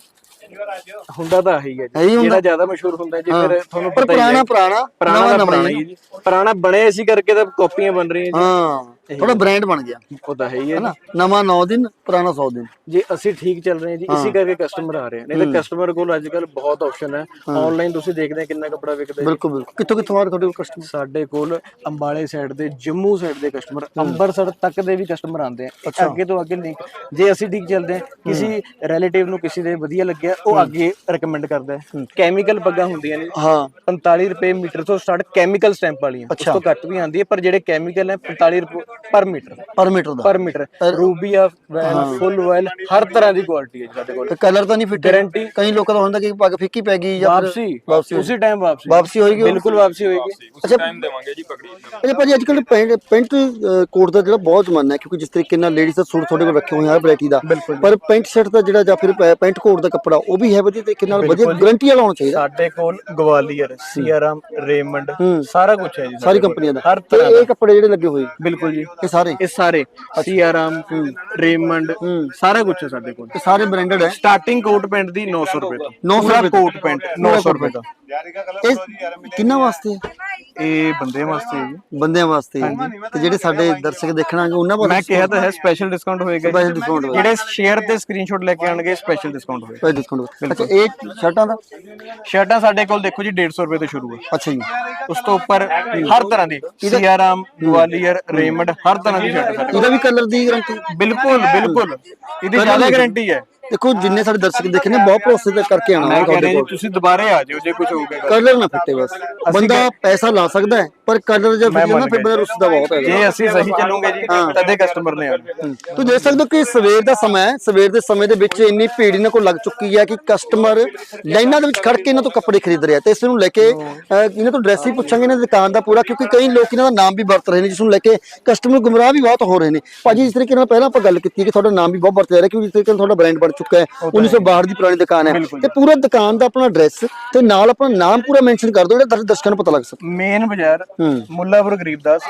ਹੁੰਦਾ ਤਾਂ ਆਹੀ ਹੈ ਜੀ। ਜਿਹੜਾ ਜ਼ਿਆਦਾ ਮਸ਼ਹੂਰ ਹੁੰਦਾ ਜੀ। ਫਿਰ ਤੁਹਾਨੂੰ ਪਤਾ ਹੀ ਪੁਰਾਣਾ ਪੁਰਾਣਾ ਪੁਰਾਣਾ ਨਵਾਂ ਤਾਂ ਨਵਾਂ ਪੁਰਾਣਾ ਪੁਰਾਣਾ ਬਣੇ ਅਸੀਂ ਕਰਕੇ ਤਾਂ ਕਾਪੀਆਂ ਬਣ ਰਹੀਆਂ ਜੀ। ਹਾਂ। ਥੋੜਾ ਬ੍ਰਾਂਡ ਬਣ ਗਿਆ। ਉਹ ਤਾਂ ਹੈ ਹੀ ਹੈ ਹੈਨਾ? ਨਵਾਂ 9 ਦਿਨ ਪੁਰਾਣਾ 100 ਦਿਨ। ਜੀ ਅਸੀਂ ਠੀਕ ਚੱਲ ਰਹੇ ਹਾਂ ਜੀ ਇਸੇ ਕਰਕੇ ਕਸਟਮਰ ਆ ਰਹੇ ਨੇ ਨਹੀਂ ਤਾਂ ਕਸਟਮਰ ਕੋਲ ਅੱਜ ਕੱਲ ਬਹੁਤ ਆਪਸ਼ਨ ਹੈ। ਆਨਲਾਈਨ ਤੁਸੀਂ ਦੇਖਦੇ ਹੋ ਕਿੰਨਾ ਕੱਪੜਾ ਵਿਕਦਾ ਹੈ ਬਿਲਕੁਲ ਬਿਲਕੁਲ। ਕਿੱਥੋਂ ਕਿੱਥੋਂ ਆ ਰਹੇ ਤੁਹਾਡੇ ਕੋਲ ਕਸਟਮਰ ਸਾਡੇ ਕੋਲ ਅੰਬਾਲੇ ਸਾਈਡ ਦੇ ਜੰਮੂ ਸਾਈਡ ਦੇ ਕਸਟਮਰ ਅੰਮ੍ਰਿਤਸਰ ਤੱਕ ਦੇ ਵੀ ਕਸਟਮਰ ਆਉਂਦੇ ਆ। ਅੱਗੇ ਤੋਂ ਅੱਗੇ ਲਿੰਕ ਜੇ ਅਸੀਂ ਠੀਕ ਚੱਲਦੇ ਹਾਂ ਕਿਸੇ ਰਿਲੇਟਿਵ ਨੂੰ ਕਿਸੇ ਦੇ ਵਧੀਆ ਲੱਗਿਆ ਉਹ ਅੱਗੇ ਰეკਮੈਂਡ ਕਰਦਾ ਹੈ। ਕੈਮੀਕਲ ਪੱਗਾਂ ਹੁੰਦੀਆਂ ਨੇ। ਹਾਂ। 45 ਰੁਪਏ ਮੀਟਰ ਤੋਂ ਸਟਾਰਟ ਕੈਮੀਕਲ ਸਟੈਂਪ ਵਾਲੀਆਂ। ਉਸ ਤੋਂ ਘੱਟ ਵੀ ਆਉਂਦੀ ਹੈ ਪਰ ਜਿਹੜੇ ਕੈਮੀਕਲ ਹੈ 45 ਰੁਪਏ ਪਰ ਮੀਟਰ। ਪਰ ਮੀਟਰ ਦਾ। ਪਰ meter. Rubia voile full voile ਹਰ ਤਰ੍ਹਾਂ ਦੀ ਕੁਆਲਿਟੀ ਹੈ ਜੀ ਸਾਡੇ ਕੋਲ। ਤੇ ਕਲਰ ਤਾਂ ਨਹੀਂ ਫਿੱਟ। Guarantee। ਕਈ ਲੋਕਾਂ ਦਾ ਹੁੰਦਾ ਕਿ ਪੱਗ ਫਿੱਕੀ ਪੈ ਗਈ ਜਾਂ ਵਾਪਸੀ। ਉਸੇ ਟਾਈਮ ਵਾਪਸੀ। ਵਾਪਸੀ ਹੋਏਗੀ? ਬਿਲਕੁਲ ਵਾਪਸੀ ਹੋਏਗੀ ਅੱਛਾ ਟਾਈਮ ਦੇਵਾਂਗੇ ਜੀ ਪਕੜੀ ਅੱਛਾ ਭਾਜੀ ਅੱਜ ਕੱਲ੍ਹ ਪੈਂਟ ਪੈਂਟ ਕੋਟ ਦਾ ਜਿਹੜਾ ਬਹੁਤ ਜ਼ਮਾਨਾ ਹੈ ਕਿਉਂਕਿ ਜਿਸ ਤਰੀਕੇ ਨਾਲ ਲੇਡੀਜ਼ ਦਾ ਸੂਟ ਤੁਹਾਡੇ ਕੋਲ ਰੱਖੇ ਹੋਏ ਆ ਵੈਰਾਈਟੀ ਦਾ। ਪਰ ਪੈਂਟ ਸ਼ਰਟ ਦਾ ਜਿਹੜਾ ਜਾਂ ਫਿਰ ਪੈਂਟ ਕੋਟ ਦਾ ਕੱਪੜਾ ਉਹ ਵੀ ਹੈ ਵਧੀਆ ਤਰੀਕੇ ਨਾਲ ਵਧੀਆ ਗਾਰੰਟੀ ਵਾਲਾ ਹੋਣਾ ਚਾਹੀਦਾ। ਸਾਡੇ ਕੋਲ ਗਵਾਲੀਅਰ ਸੀਆਰਾਮ ਰੇਮੰਡ ਸਾਰਾ ਕੁਝ ਹੈ ਜੀ ਸਾਰੀ ਕੋਲ। ਕੰਪਨੀਆਂ ਦਾ। ਹਰ ਤਰ੍ਹਾਂ ਇਹ ਦਾ। ਕੱਪੜੇ ਜਿਹੜੇ ਲੱਗੇ ਹੋਏ। ਬਿਲਕੁਲ ਜੀ। ਇਹ ਸਾਰੇ? ਇਹ ਸਾਰੇ। ਸੀਆਰਾਮ ਰੇਮੰਡ ਸਾਰਾ ਕੁਝ ਹੈ ਸਾਡੇ ਕੋਲ। ਇਹ ਸਾਰੇ ਬ੍ਰਾਂਡਡ ਹੈ? ਸਟਾਰਟਿੰਗ ਕੋਟ ਪੈਂਟ ਦੀ 900 ਰੁਪਏ ਤੋਂ। 900 ਪੂਰਾ ਰੁਪਏ ਤੋਂ। ਕੋਟ ਪੈਂਟ 900 ਰੁਪਏ ਦਾ ਇਹ ਕਿੰਨਾ ਵਾਸਤੇ? ਹੈ? ਇਹ ਬੰਦੇ ਵਾਸਤੇ ਹੈ ਜੀ। ਬੰਦਿਆਂ ਵਾਸਤੇ ਤੇ ਜਿਹੜੇ ਸਾਡੇ ਦਰਸ਼ਕ ਦੇਖਣਾਗੇ ਉਹਨਾਂ ਵਾਸਤੇ ਮੈਂ ਕਿਹਾ ਤਾਂ ਹੈ ਸਪੈਸ਼ਲ ਡਿਸਕਾਊਂਟ ਹੋਏਗਾ Special discount ਹੋਏਗਾ। ਜਿਹੜੇ ਸ਼ੇਅਰ ਤੇ ਸਕਰੀਨਸ਼ਾਟ ਲੈ ਕੇ ਆਣਗੇ ਸਪੈਸ਼ਲ ਡਿਸਕਾਊਂਟ ਹੋਏਗਾ। ਕੋਈ ਡਿਸਕਾਊਂਟ ਅੱਛਾ ਇਹ ਸ਼ਰਟਾਂ ਦਾ? ਸ਼ਰਟਾਂ ਸਾਡੇ ਕੋਲ ਦੇਖੋ ਜੀ 150 ਰੁਪਏ ਤੋਂ ਸ਼ੁਰੂ ਹੈ ਅੱਛਾ ਜੀ। ਉਸ ਤੋਂ ਉੱਪਰ ਹਰ ਤਰ੍ਹਾਂ ਦੀ ਸੀਆਰਾਮ ਗਵਾਲੀਅਰ ਰੇਮੰਡ ਹਰ ਤਰ੍ਹਾਂ ਦੀ ਸ਼ਰਟ। ਸਾਡੇ ਇਹਦਾ ਵੀ ਕਲਰ ਦੀ ਗਾਰੰਟੀ ਕੋਲ। ਬਿਲਕੁਲ ਬਿਲਕੁਲ। ਇਹਦੀ ਜ਼ਿਆਦਾ ਗਾਰੰਟੀ ਹੈ। ਦੇਖੋ ਜਿੰਨੇ ਸਾਡੇ ਦਰਸ਼ਕ ਦੇਖੇ ਨੇ ਬਹੁਤ ਭਰੋਸੇ ਤੇ ਕਰਕੇ ਆਣਾ ਮੈਂ ਕਹਿ ਤੁਹਾਡੇ ਰਿਹਾ ਜੀ ਕੋਲ। ਤੁਸੀਂ ਦੁਬਾਰੇ ਆ ਜਾਓ ਜੇ ਕੁਝ ਹੋਊਗਾ। ਕਲਰ ਨਾ ਫਿੱਟੇ ਬਸ। ਬੰਦਾ ਪੈਸਾ ਲਾ ਸਕਦਾ ਹੈ। ਪਰ ਕਲਰ ਜੇ ਮੈਂ ਮੰਨ ਫਿਰ ਬੰਦਾ ਰੁੱਸਦਾ ਬਹੁਤ ਹੈ ਜੇ ਅਸੀਂ ਸਹੀ ਚੱਲੂਗੇ ਜੀ ਤਦੇ ਕਸਟਮਰ ਨੇ ਆਉਣਾ। ਤੂੰ ਦੇਖ ਸਕਦੇ ਹੋ ਕਿ ਸਵੇਰ ਦਾ ਸਮਾਂ ਹੈ। ਸਵੇਰ ਦੇ ਸਮੇਂ ਦੇ ਵਿੱਚ ਇੰਨੀ ਭੀੜ ਇਹਨਾਂ ਕੋਲ ਲੱਗ ਚੁੱਕੀ ਹੈ ਕਿ ਕਸਟਮਰ ਲਾਈਨਾਂ ਦੇ ਵਿੱਚ ਖੜ ਕੇ ਇਹਨਾਂ ਤੋਂ ਕੱਪੜੇ ਖਰੀਦ ਰਿਹਾ ਤੇ ਇਸ ਨੂੰ ਲੈ ਕੇ ਅਹ, ਇਹਨਾਂ ਤੋਂ ਡਰੈਸ ਹੀ ਪੁੱਛਾਂਗੇ ਇਹਨਾਂ ਦੀ ਦੁਕਾਨ ਦਾ ਪੂਰਾ ਕਿਉਂਕਿ ਕਈ ਲੋਕ ਇਹਨਾਂ ਦਾ ਨਾਮ ਵੀ ਵਰਤ ਰਹੇ ਨੇ ਜਿਸ ਨੂੰ ਲੈ ਕੇ ਕਸਟਮਰ ਗੁੰਮਰਾਹ ਵੀ ਬਹੁਤ ਹੋ ਰਹੇ ਨੇ। ਭਾਜੀ ਜਿਸ ਤਰੀਕੇ ਨਾਲ ਪਹਿਲਾਂ ਆਪਾਂ ਗੱਲ ਕੀਤੀ ਕਿ ਤੁਹਾਡਾ ਨਾਮ ਵੀ ਬਹੁਤ ਵਰਤਿਆ ਜਾ ਰਿਹਾ ਕਿਉਂਕਿ ਜਿਸ ਤਰੀਕੇ ਨਾਲ ਤੁਹਾਡਾ ਬ੍ਰਾਂਡ ਬਣ ਚੁੱਕਾ ਹੈ 1962 ਦੀ ਪੁਰਾਣੀ ਦੁਕਾਨ ਹੈ। ਤੇ ਪੂਰਾ ਦੁਕਾਨ ਦਾ ਆਪਣਾ ਐਡਰੈਸ ਤੇ ਨਾਲ ਆਪਣਾ ਨਾਮ ਪੂਰਾ ਮੈਂਸ਼ਨ ਕਰ ਦਿਓ ਜਿਹੜਾ ਦਰਸ਼ਕਾਂ ਨੂੰ ਪਤਾ ਲੱਗ ਸਕੇ। ਮੇਨ ਬਾਜ਼ਾਰ ਹੂੰ ਮੁੱਲਾਪੁਰ ਗਰੀਬਦਾਸ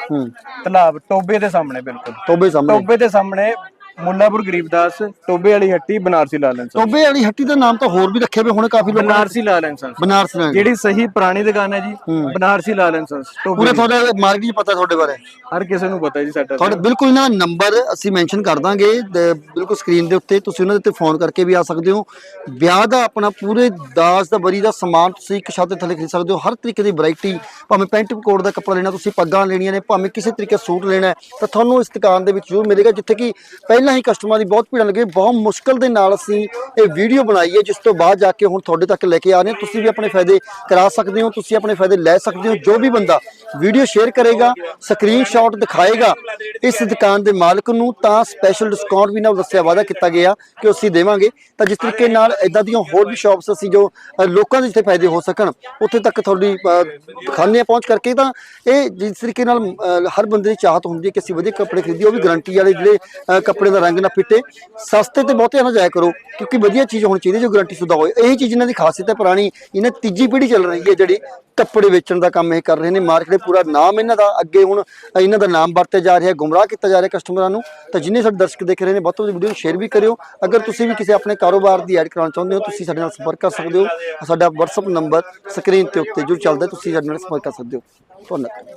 ਤਲਾਬ ਟੋਬੇ ਦੇ ਸਾਹਮਣੇ ਬਿਲਕੁਲ। ਤੋਬੇ ਸਾਹਮਣੇ। ਟੋਬੇ ਦੇ ਸਾਹਮਣੇ ਮੁੱਲਾਪੁਰ ਗਰੀਬਦਾਸ ਟੋਬੇ ਵਾਲੀ ਹੱਟੀ ਬਨਾਰਸੀ ਲਾਲ ਐਂਡ ਸੰਸ ਤੋਬੇ ਵਾਲੀ ਹੱਟੀ ਦਾ ਨਾਮ ਤਾਂ ਹੋਰ ਵੀ ਰੱਖਿਆ ਹੋਇਆ ਹੁਣ ਕਾਫੀ ਲੋਕਾਂ ਨੇ। ਬਨਾਰਸੀ ਲਾਲ ਐਂਡ ਸੰਸ ਬਨਾਰਸ ਨਾਲ ਜਿਹੜੀ ਸਹੀ ਪੁਰਾਣੀ ਦੁਕਾਨ ਹੈ ਜੀ ਬਨਾਰਸੀ ਲਾਲ ਐਂਡ ਸੰਸ ਟੋਬੇ ਪੂਰਾ। ਤੁਹਾਡਾ ਮਾਰਕੀਟ ਪਤਾ ਤੁਹਾਡੇ ਬਾਰੇ। ਹਰ ਕਿਸੇ ਨੂੰ ਪਤਾ ਜੀ ਸਾਡਾ ਤੁਹਾਡੇ ਬਿਲਕੁਲ ਦਾ ਨੰਬਰ ਅਸੀਂ ਮੈਂਸ਼ਨ ਕਰ ਦਾਂਗੇ ਤੇ ਬਿਲਕੁਲ ਸਕਰੀਨ ਦੇ ਉੱਤੇ ਤੁਸੀਂ ਉਹਨਾਂ ਦੇ ਉੱਤੇ ਫੋਨ ਕਰਕੇ ਵੀ ਆ ਸਕਦੇ ਹੋ। ਵਿਆਹ ਦਾ ਆਪਣਾ ਪੂਰੇ ਦਾਜ ਦਾ ਬਰੀ ਦਾ ਸਮਾਨ ਤੁਸੀਂ ਇੱਕ ਛੱਤ ਦੇ ਥੱਲੇ ਖਰੀਦ ਸਕਦੇ ਹੋ। ਹਰ ਤਰੀਕੇ ਦੀ ਵੈਰਾਈਟੀ ਭਾਵੇਂ ਪੈਂਟ ਕੋਟ ਦਾ ਕੱਪੜਾ ਲੈਣਾ ਤੁਸੀਂ ਪੱਗਾਂ ਲੈਣੀਆਂ ਨੇ ਭਾਵੇਂ ਕਿਸੇ ਤਰੀਕੇ ਸੂਟ ਲੈਣਾ ਹੈ ਤਾਂ ਤੁਹਾਨੂੰ ਇਸ ਦੁਕਾਨ ਦੇ ਵਿੱਚ ਜ਼ਰੂਰ ਮਿਲੇਗਾ ਜਿੱਥੇ ਕਿ ਪਹਿਲਾਂ ਪਹਿਲਾਂ ਹੀ ਕਸਟਮਰ ਦੀ ਬਹੁਤ ਭੀੜ ਲੱਗੀ। ਬਹੁਤ ਮੁਸ਼ਕਲ ਦੇ ਨਾਲ ਅਸੀਂ ਇਹ ਵੀਡੀਓ ਬਣਾਈ ਹੈ ਜਿਸ ਤੋਂ ਬਾਅਦ ਜਾ ਕੇ ਹੁਣ ਤੁਹਾਡੇ ਤੱਕ ਲੈ ਕੇ ਆ ਰਹੇ ਹਾਂ। ਤੁਸੀਂ ਵੀ ਆਪਣੇ ਫਾਇਦੇ ਕਰਾ ਸਕਦੇ ਹੋ ਤੁਸੀਂ ਆਪਣੇ ਫਾਇਦੇ ਲੈ ਸਕਦੇ ਹੋ। ਜੋ ਵੀ ਬੰਦਾ ਵੀਡੀਓ ਸ਼ੇਅਰ ਕਰੇਗਾ ਸਕਰੀਨਸ਼ਾਟ ਦਿਖਾਏਗਾ ਇਸ ਦੁਕਾਨ ਦੇ ਮਾਲਕ ਨੂੰ ਤਾਂ ਸਪੈਸ਼ਲ ਡਿਸਕਾਊਂਟ ਵੀ ਨਾਲ ਦੱਸਿਆ ਵਾਅਦਾ ਕੀਤਾ ਗਿਆ ਕਿ ਅਸੀਂ ਦੇਵਾਂਗੇ। ਤਾਂ ਜਿਸ ਤਰੀਕੇ ਨਾਲ ਇਦਾਂ ਦੀਆਂ ਹੋਰ ਵੀ ਸ਼ਾਪਸ ਅਸੀਂ ਜੋ ਲੋਕਾਂ ਦੇ ਜਿੱਥੇ ਫਾਇਦੇ ਹੋ ਸਕਣ ਉੱਥੇ ਤੱਕ ਤੁਹਾਡੀ ਅ, ਦਿਖਾਉਂਦੇ ਹਾਂ ਪਹੁੰਚ ਕਰਕੇ ਤਾਂ ਇਹ ਜਿਸ ਤਰੀਕੇ ਨਾਲ ਅ, ਹਰ ਬੰਦੇ ਦੀ ਚਾਹਤ ਹੁੰਦੀ ਹੈ ਕਿ ਅਸੀਂ ਵਧੀਆ ਕੱਪੜੇ ਖਰੀਦੀਏ। ਉਹ ਵੀ ਗਾਰੰਟੀ ਵਾਲੇ ਜਿਹੜੇ ਕੱਪੜੇ ਦਾ ਰੰਗ ਨਾ ਫਿੱਟੇ, ਸਸਤੇ ਤੇ ਬਹੁਤੇ ਨਾ ਜਾਇਆ ਕਰੋ, ਕਿਉਂਕਿ ਵਧੀਆ ਚੀਜ਼ ਹੋਣੀ ਚਾਹੀਦੀ ਜੋ ਗਾਰੰਟੀ ਸ਼ੁਦਾ ਹੋਏ। ਇਹੀ ਚੀਜ਼ ਇਹਨਾਂ ਦੀ ਖਾਸੀਅਤ ਹੈ ਪੁਰਾਣੀ, ਇਹਨਾਂ ਤੀਜੀ ਪੀੜ੍ਹੀ ਚੱਲ ਰਹੀ ਹੈ ਜਿਹੜੀ ਕੱਪੜੇ ਵੇਚਣ ਦਾ ਕੰਮ ਇਹ ਕਰ ਰਹੇ ਨੇ। ਮਾਰਕੀਟ ਦੇ ਪੂਰਾ ਨਾਮ ਇਹਨਾਂ ਦਾ ਅੱਗੇ ਹੁਣ, ਇਹਨਾਂ ਦਾ ਨਾਮ ਵਰਤਿਆ ਜਾ ਰਿਹਾ, ਗੁੰਮਰਾਹ ਕੀਤਾ ਜਾ ਰਿਹਾ ਕਸਟਮਰਾਂ ਨੂੰ। ਤਾਂ ਜਿੰਨੇ ਸਾਡੇ ਦਰਸ਼ਕ ਦੇਖ ਰਹੇ ਨੇ, ਵੱਧ ਤੋਂ ਵੱਧ ਵੀਡੀਓ ਨੂੰ ਸ਼ੇਅਰ ਵੀ ਕਰਿਓ। ਅਗਰ ਤੁਸੀਂ ਵੀ ਕਿਸੇ ਆਪਣੇ ਕਾਰੋਬਾਰ ਦੀ ਐਡ ਕਰਾਉਣਾ ਚਾਹੁੰਦੇ ਹੋ, ਤੁਸੀਂ ਸਾਡੇ ਨਾਲ ਸੰਪਰਕ ਕਰ ਸਕਦੇ ਹੋ। ਸਾਡਾ WhatsApp ਨੰਬਰ ਸਕਰੀਨ ਤੇ ਉੱਤੇ ਜੋ ਚੱਲਦਾ ਤੁਸੀਂ ਸਾਡੇ ਨਾਲ ਸੰਪਰਕ ਕਰ ਸਕਦੇ ਹੋ। ਧੰਨਵਾਦ।